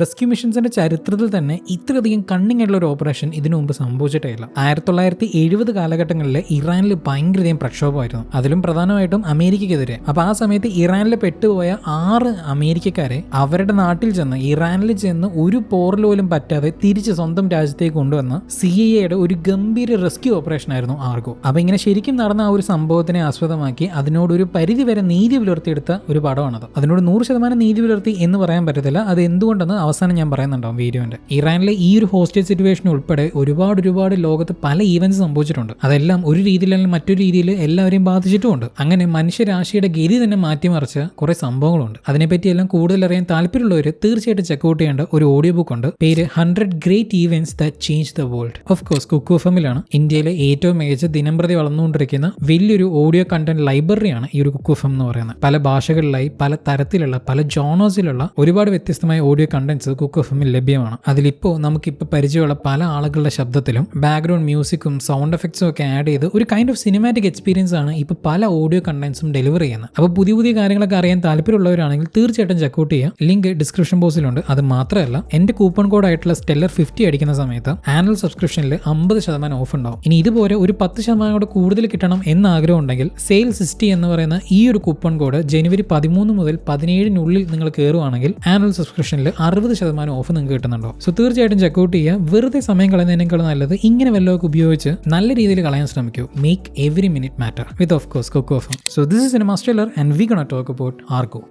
Rescue മിഷൻസിന്റെ ചരിത്രത്തിൽ തന്നെ ഇത്രയധികം കണ്ണിങ് ആയിട്ടുള്ള ഒരു ഓപ്പറേഷൻ ഇതിനു മുമ്പ് സംഭവിച്ചിട്ടേ ഇല്ല ആയിരത്തി തൊള്ളായിരത്തി എഴുപത് കാലഘട്ടങ്ങളിൽ ഇറാനിൽ ഭയങ്കരധികം പ്രക്ഷോഭമായിരുന്നു. അതിലും പ്രധാനമായിട്ടും അമേരിക്കയ്ക്കെതിരെ. അപ്പൊ ആ സമയത്ത് ഇറാനിൽ പെട്ടുപോയ ആറ് അമേരിക്കക്കാരെ അവരുടെ നാട്ടിൽ ചെന്ന് ഇറാനിൽ ചെന്ന് ഒരു പോറൽ പോലും പറ്റാതെ തിരിച്ച് സ്വന്തം രാജ്യത്തേക്ക് കൊണ്ടുവന്ന സി എയുടെ ഒരു ഗംഭീര റെസ്ക്യൂ ഓപ്പറേഷൻ ആയിരുന്നു ആർഗോ അപ്പൊ ഇങ്ങനെ ശരിക്കും നടന്ന ആ ഒരു സംഭവത്തിനെ ആസ്പദമാക്കി അതിനോട് ഒരു പരിധി വരെ നീതി പുലർത്തിയെടുത്ത ഒരു പടമാണത്. അതിനോട് നൂറ് ശതമാനം നീതി പുലർത്തി എന്ന് പറയാൻ പറ്റത്തില്ല. അത് എന്തുകൊണ്ടെന്ന് അവസാനം ഞാൻ പറയുന്നുണ്ടാവും വീഡിയോന്റെ ഇറാനിലെ ഈ ഒരു ഹോസ്റ്റേജ് സിറ്റുവേഷൻ ഉൾപ്പെടെ ഒരുപാട് ഒരുപാട് ലോകത്ത് പല ഈവൻസ് സംഭവിച്ചിട്ടുണ്ട്. അതെല്ലാം ഒരു രീതിയിൽ അല്ലെങ്കിൽ മറ്റൊരു രീതിയിൽ എല്ലാവരെയും ബാധിച്ചിട്ടുമുണ്ട്. അങ്ങനെ മനുഷ്യരാശിയുടെ ഗതി തന്നെ മാറ്റിമറിച്ച കുറെ സംഭവങ്ങളുണ്ട്. അതിനെപ്പറ്റിയെല്ലാം കൂടുതൽ അറിയാൻ താല്പര്യമുള്ളവർ തീർച്ചയായിട്ടും ചെക്കൗട്ട് ചെയ്യേണ്ട ഒരു ഓഡിയോ ബുക്ക് ഉണ്ട്. പേര് hundred great events the change the world of course Kuku എഫമിലാണ് ഇന്ത്യയിലെ ഏറ്റവും മികച്ച ദിനംപ്രതി വളർന്നുകൊണ്ടിരിക്കുന്ന വലിയൊരു ഓഡിയോ കണ്ടന്റ് ലൈബ്രറിയാണ് ഈ ഒരു കുക്കു എഫ് എന്ന് പറയുന്നത്. പല ഭാഷകളിലായി പല തരത്തിലുള്ള പല ജോണോസിലുള്ള ഒരുപാട് വ്യത്യസ്തമായ ഓഡിയോ കണ്ടന്റ്സ് കുക്ക് എഫ് എമ്മിൽ ലഭ്യമാണ്. അതിലിപ്പോൾ നമുക്കിപ്പോൾ പരിചയമുള്ള പല ആളുകളുടെ ശബ്ദത്തിലും ബാക്ക്ഗ്രൗണ്ട് മ്യൂസിക്കും സൗണ്ട് എഫക്ട്സും ഒക്കെ ആഡ് ചെയ്ത് ഒരു കൈൻഡ് ഓഫ് സിനിമാറ്റിക് എക്സ്പീരിയൻസ് ആണ് ഇപ്പോൾ പല ഓഡിയോ കണ്ടൻസും ഡെലിവർ ചെയ്യുന്നത്. അപ്പോൾ പുതിയ പുതിയ കാര്യങ്ങളൊക്കെ അറിയാൻ താല്പര്യമുള്ളവരാണെങ്കിൽ തീർച്ചയായിട്ടും ചെക്കൗട്ട് ചെയ്യുക. ലിങ്ക് ഡിസ്ക്രിപ്ഷൻ ബോക്സിലുണ്ട് അത് മാത്രമല്ല എന്റെ കൂപ്പൺ കോഡ് ആയിട്ടുള്ള സ്റ്റെല്ലർ ഫിഫ്റ്റി അടിക്കുന്ന സമയത്ത് ആനുവൽ സബ്സ്ക്രിപ്ഷനിൽ അമ്പത് ശതമാനം ഓഫ് ഉണ്ടാവും. ഇനി ഇതുപോലെ ഒരു പത്ത് ശതമാനം കൂടെ കൂടുതൽ കിട്ടണം എന്ന ആഗ്രഹം ഉണ്ടെങ്കിൽ സെയിൽ സിസ്റ്റി എന്ന് പറയുന്ന ഈ ഒരു കൂപ്പൺ കോഡ് ജനുവരി പതിമൂന്ന് മുതൽ പതിനേഴിനുള്ളിൽ നിങ്ങൾ കയറുവാണെങ്കിൽ ആനുവൽ സബ്സ്ക്രിപ്ഷനിൽ അറുപത് ശതമാനം ഓഫ് നിങ്ങൾക്ക് കിട്ടുന്നുണ്ടോ? സോ തീർച്ചയായിട്ടും ചെക്കൗട്ട് ചെയ്യുക വെറുതെ സമയം കളയുന്നതിനേക്കാൾ നല്ലത് ഇങ്ങനെ വല്ലതൊക്കെ ഉപയോഗിച്ച് നല്ല രീതിയിൽ കളയാൻ ശ്രമിക്കൂ. Make every minute matter with of course Kuku off so this is cinema stellar and we gonna talk about Argo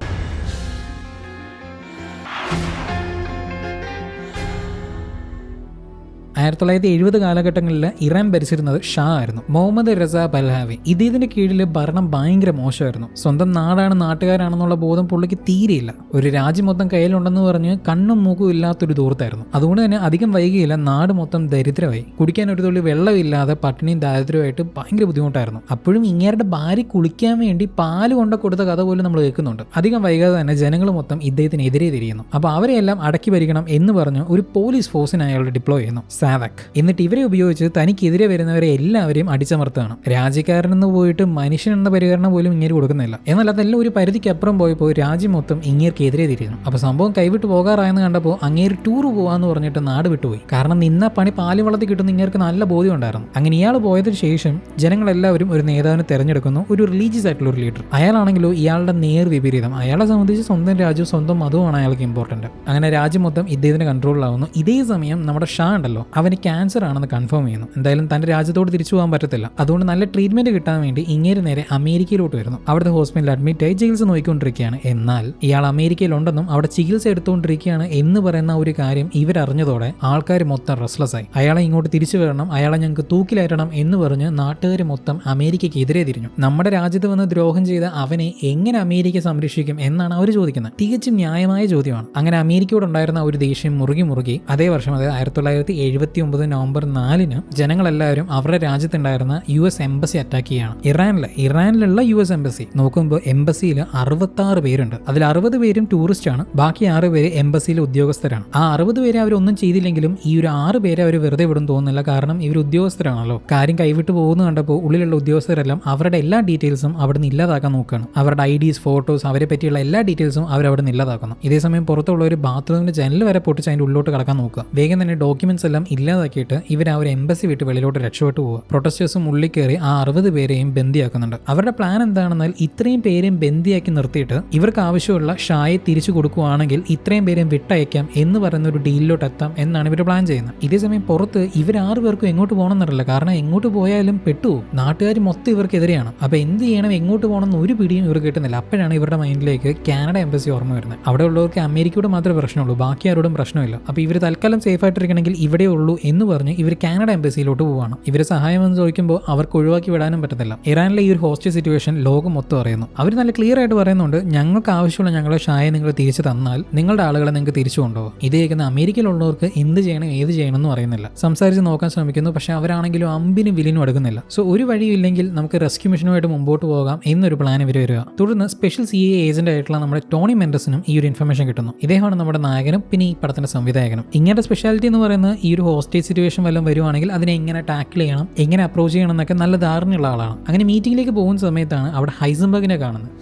ആയിരത്തി തൊള്ളായിരത്തി എഴുപത് കാലഘട്ടങ്ങളിൽ ഇറാൻ ഭരിച്ചിരുന്നത് ഷാ ആയിരുന്നു. മുഹമ്മദ് റസ പൽഹാവി. ഇദ്ദേഹത്തിന്റെ കീഴിൽ ഭരണം ഭയങ്കര മോശമായിരുന്നു. സ്വന്തം നാടാണ് നാട്ടുകാരാണെന്നുള്ള ബോധം പുള്ളിക്ക് തീരെയില്ല. ഒരു രാജ്യം മൊത്തം കയ്യിലുണ്ടെന്ന് പറഞ്ഞ് കണ്ണും മൂക്കും ഇല്ലാത്തൊരു ദൂരത്തായിരുന്നു അതുകൊണ്ട് തന്നെ അധികം വൈകിയില്ല നാട് മൊത്തം ദരിദ്രമായി. കുടിക്കാൻ ഒരു തുള്ളി വെള്ളമില്ലാതെ പട്ടിണിയും ദാരിദ്ര്യമായിട്ട് ഭയങ്കര ബുദ്ധിമുട്ടായിരുന്നു. അപ്പോഴും ഇങ്ങേരുടെ ഭാര്യ കുളിക്കാൻ വേണ്ടി പാൽ കൊണ്ട കൊടുത്ത കഥ പോലും നമ്മൾ കേൾക്കുന്നുണ്ട്. അധികം വൈകാതെ തന്നെ ജനങ്ങൾ മൊത്തം ഇദ്ദേഹത്തിനെതിരെ തിരിയുന്നു. അപ്പോൾ അവരെയെല്ലാം അടക്കി ഭരിക്കണം എന്ന് പറഞ്ഞ് ഒരു പോലീസ് ഫോഴ്സിനെ അയാൾ ഡിപ്ലോയ് ചെയ്യുന്നു. സാവക് എന്നിട്ട് ഇവരെ ഉപയോഗിച്ച് തനിക്കെതിരെ വരുന്നവരെ എല്ലാവരെയും അടിച്ചമർത്തുകയാണ്. രാജ്യക്കാരനെന്ന് പോയിട്ട് മനുഷ്യൻ എന്ന പരിഗണന പോലും ഇങ്ങനെ കൊടുക്കുന്നില്ല. എന്നാൽ അതെല്ലാം ഒരു പരിധിക്കപ്പുറം പോയപ്പോൾ രാജ്യം മൊത്തം ഇങ്ങേർക്കെതിരെ തിരിയുന്നു. അപ്പോൾ സംഭവം കൈവിട്ട് പോകാറായെന്ന് കണ്ടപ്പോൾ അങ്ങേര് ടൂർ പോകാന്ന് പറഞ്ഞിട്ട് നാട് വിട്ടുപോയി. കാരണം നിന്ന പണി പാലും വളർത്തി കിട്ടുന്ന ഇങ്ങേർക്ക് നല്ല ബോധ്യം ഉണ്ടായിരുന്നു. അങ്ങനെ ഇയാൾ പോയതിനു ശേഷം ജനങ്ങളെല്ലാവരും ഒരു നേതാവിനെ തെരഞ്ഞെടുക്കുന്നു. ഒരു റിലീജിയസ് ആയിട്ടുള്ള ഒരു ലീഡർ. അയാളാണെങ്കിലോ ഇയാളുടെ നേർ വിപരീതം. അയാളെ സംബന്ധിച്ച് സ്വന്തം രാജ്യവും സ്വന്തം മതവുമാണ് അയാൾക്ക് ഇമ്പോർട്ടന്റ് അങ്ങനെ രാജ്യം മൊത്തം ഇദ്ദേഹത്തിന്റെ കൺട്രോളിലാവുന്നു ഇതേ സമയം നമ്മുടെ ഷാ ഉണ്ടല്ലോ. അവന് ക്യാൻസർ ആണെന്ന് കൺഫേം ചെയ്യുന്നു. എന്തായാലും തന്റെ രാജ്യത്തോട് തിരിച്ചു പോകാൻ പറ്റത്തില്ല. അതുകൊണ്ട് നല്ല ട്രീറ്റ്മെന്റ് കിട്ടാൻ വേണ്ടി ഇങ്ങേര് നേരെ അമേരിക്കയിലോട്ട് വരുന്നു. അവിടുത്തെ ഹോസ്പിറ്റലിൽ അഡ്മിറ്റ് ആയി ചികിത്സ നോക്കിക്കൊണ്ടിരിക്കുകയാണ്. എന്നാൽ ഇയാൾ അമേരിക്കയിലുണ്ടെന്നും അവിടെ ചികിത്സ എടുത്തുകൊണ്ടിരിക്കുകയാണ് എന്ന് പറയുന്ന ഒരു കാര്യം ഇവരറിഞ്ഞതോടെ ആൾക്കാർ മൊത്തം റെസ്ലെസ് ആയി. അയാളെ ഇങ്ങോട്ട് തിരിച്ചു വരണം അയാളെ ഞങ്ങൾക്ക് തൂക്കിലേറ്റണം എന്ന് പറഞ്ഞ് നാട്ടുകാർ മൊത്തം അമേരിക്കയ്ക്ക് എതിരെ തിരിഞ്ഞു. നമ്മുടെ രാജ്യത്ത് വന്ന് ദ്രോഹം ചെയ്ത അവനെ എങ്ങനെ അമേരിക്ക സംരക്ഷിക്കും എന്നാണ് അവർ ചോദിക്കുന്നത്. തികച്ചും ന്യായമായ ചോദ്യമാണ്. അങ്ങനെ അമേരിക്കയോടുണ്ടായിരുന്ന ഒരു ദേഷ്യം മുറുകി മുറുകി അതേ വർഷം അതായത് ആയിരത്തി തൊള്ളായിരത്തി എഴുപത്തി ഒമ്പത് നവംബർ നാലിന് ജനങ്ങളെല്ലാവരും അവരുടെ രാജ്യത്തുണ്ടായിരുന്ന യു എസ് എംബസി അറ്റാക്ക് ചെയ്യാണ് ഇറാനിലെ ഇറാനിലുള്ള യു എസ് എംബസി. നോക്കുമ്പോൾ എംബസിയിൽ അറുപത്തി ആറ് പേരുണ്ട്. അതിൽ അറുപത് പേരും ടൂറിസ്റ്റ് ആണ്. ബാക്കി ആറ് പേര് എംബസിയിലെ ഉദ്യോഗസ്ഥരാണ്. ആ അറുപത് പേരെ അവരൊന്നും ചെയ്തില്ലെങ്കിലും ഈ ഒരു ആറ് പേരെ അവർ വെറുതെ വിടും തോന്നുന്നില്ല. കാരണം ഇവർ ഉദ്യോഗസ്ഥരാണല്ലോ. കാര്യം കൈവിട്ട് പോകുന്നു കണ്ടപ്പോൾ ഉള്ളിലുള്ള ഉദ്യോഗസ്ഥരെല്ലാം അവരുടെ എല്ലാ ഡീറ്റെയിൽസും അവിടെ നിന്ന് ഇല്ലാതാക്കാൻ നോക്കുകയാണ് അവരുടെ ഐ ഡീസ് ഫോട്ടോസ് അവരെ പറ്റിയുള്ള എല്ലാ ഡീറ്റെയിൽസും അവർ അവിടെ നിന്ന് ഇല്ലാതാക്കുന്നു. ഇതേസമയം പുറത്തുള്ള ഒരു ബാത്റൂമിന്റെ ജനൽ വരെ പൊട്ടിച്ച് അതിന്റെ ഉള്ളിലോട്ട് കടക്കാൻ നോക്കുക. വേഗം തന്നെ ഡോക്യുമെന്റ്സ് എല്ലാം ഇല്ലാതാക്കിയിട്ട് ഇവർ ആ ഒരു എംബസി വിട്ട് വെളിയിലോട്ട് രക്ഷപ്പെട്ടു പോകുക പ്രൊട്ടസ്റ്റേഴ്സും ഉള്ളിൽ കയറി ആ അറുപത് പേരെയും ബന്ദിയാക്കുന്നുണ്ട്. അവരുടെ പ്ലാൻ എന്താണെന്നാൽ ഇത്രയും പേരെയും ബന്ദിയാക്കി നിർത്തിയിട്ട് ഇവർക്ക് ആവശ്യമുള്ള ഷായെ തിരിച്ചു കൊടുക്കുകയാണെങ്കിൽ ഇത്രയും പേരെയും വിട്ടയക്കാം എന്ന് പറയുന്ന ഒരു ഡീലിലോട്ട് എത്താം എന്നാണ് ഇവർ പ്ലാൻ ചെയ്യുന്നത്. ഇതേ സമയം പുറത്ത് ഇവർ ആറ് പേർക്കും എങ്ങോട്ട് പോകണം എന്നറിയില്ല കാരണം എങ്ങോട്ട് പോയാലും പെട്ടുപോകും. നാട്ടുകാർ മൊത്തം ഇവർക്കെതിരെയാണ് അപ്പോൾ എന്ത് ചെയ്യണം? എങ്ങോട്ട് പോകണം എന്ന് ഒരു പിടിയും ഇവർ കിട്ടുന്നില്ല. അപ്പോഴാണ് ഇവരുടെ മൈൻഡിലേക്ക് കാനഡ എംബസി ഓർമ്മ വരുന്നത്. അവിടെ ഉള്ളവർക്ക് അമേരിക്കയോട് മാത്രമേ പ്രശ്നമുള്ളൂ. ബാക്കി ആരോടും പ്രശ്നമില്ല. അപ്പോൾ ഇവർ തൽക്കാലം സേഫ് ആയിട്ടിരിക്കണമെങ്കിൽ ഇവിടെ ഉള്ളൂ എന്ന് പറഞ്ഞ് ഇവർ കാനഡ എംബസിയിലോട്ട് പോവാണ്. ഇവരെ സഹായം എന്ന് ചോദിക്കുമ്പോൾ അവർക്ക് ഒഴിവാക്കി വിടാനും പറ്റത്തില്ല. ഇറാനിലെ ഈ ഒരു ഹോസ്റ്റൽ സിറ്റുവേഷൻ ലോകം മൊത്തം അറിയുന്നു. അവർ നല്ല ക്ലിയർ ആയിട്ട് പറയുന്നുണ്ട് ഞങ്ങൾക്ക് ആവശ്യമുള്ള ഞങ്ങളുടെ ഷായ നിങ്ങൾ തിരിച്ചു തന്നാൽ നിങ്ങളുടെ ആളുകളെ നിങ്ങൾക്ക് തിരിച്ചു കൊണ്ടുപോകും. ഇത് കേൾക്കുന്ന അമേരിക്കയിലുള്ളവർക്ക് എന്ത് ചെയ്യണം ഏത് ചെയ്യണം എന്ന് അറിയുന്നില്ല. സംസാരിച്ച് നോക്കാൻ ശ്രമിക്കുന്നു പക്ഷെ അവരാണെങ്കിലും അമ്പിനും വിലിനും എടുക്കുന്നില്ല സോ ഒരു വഴിയില്ലെങ്കിൽ നമുക്ക് റെസ്ക്യൂ മിഷനുമായിട്ട് മുമ്പോട്ട് പോകാം എന്നൊരു പ്ലാൻ ഇവർ വരിക. തുടർന്ന് സ്പെഷ്യൽ സി എ ഏജന്റ് ആയിട്ടുള്ള നമ്മുടെ ടോണി മെൻഡസിനും ഈ ഒരു ഇൻഫർമേഷൻ കിട്ടുന്നു. ഇദ്ദേഹമാണ് നമ്മുടെ നായകനും പിന്നെ ഈ പടത്തിന്റെ സംവിധായകനും. ഇങ്ങനത്തെ സ്പെഷ്യാലിറ്റി എന്ന് പറയുന്നത് ഈ ഒരു ഹോസ്റ്റേജ് സിറ്റുവേഷൻ വല്ലതും വരുവാണെങ്കിൽ അതിനെ എങ്ങനെ ടാക്കിൾ ചെയ്യണം എങ്ങനെ അപ്രോച്ച് ചെയ്യണം എന്നൊക്കെ നല്ല ധാരണയുള്ള ആളാണ് അങ്ങനെ മീറ്റിംഗിലേക്ക് പോകുന്ന സമയത്താണ് അവിടെ ഹൈസംബർഗിനെ കാണുന്നത്.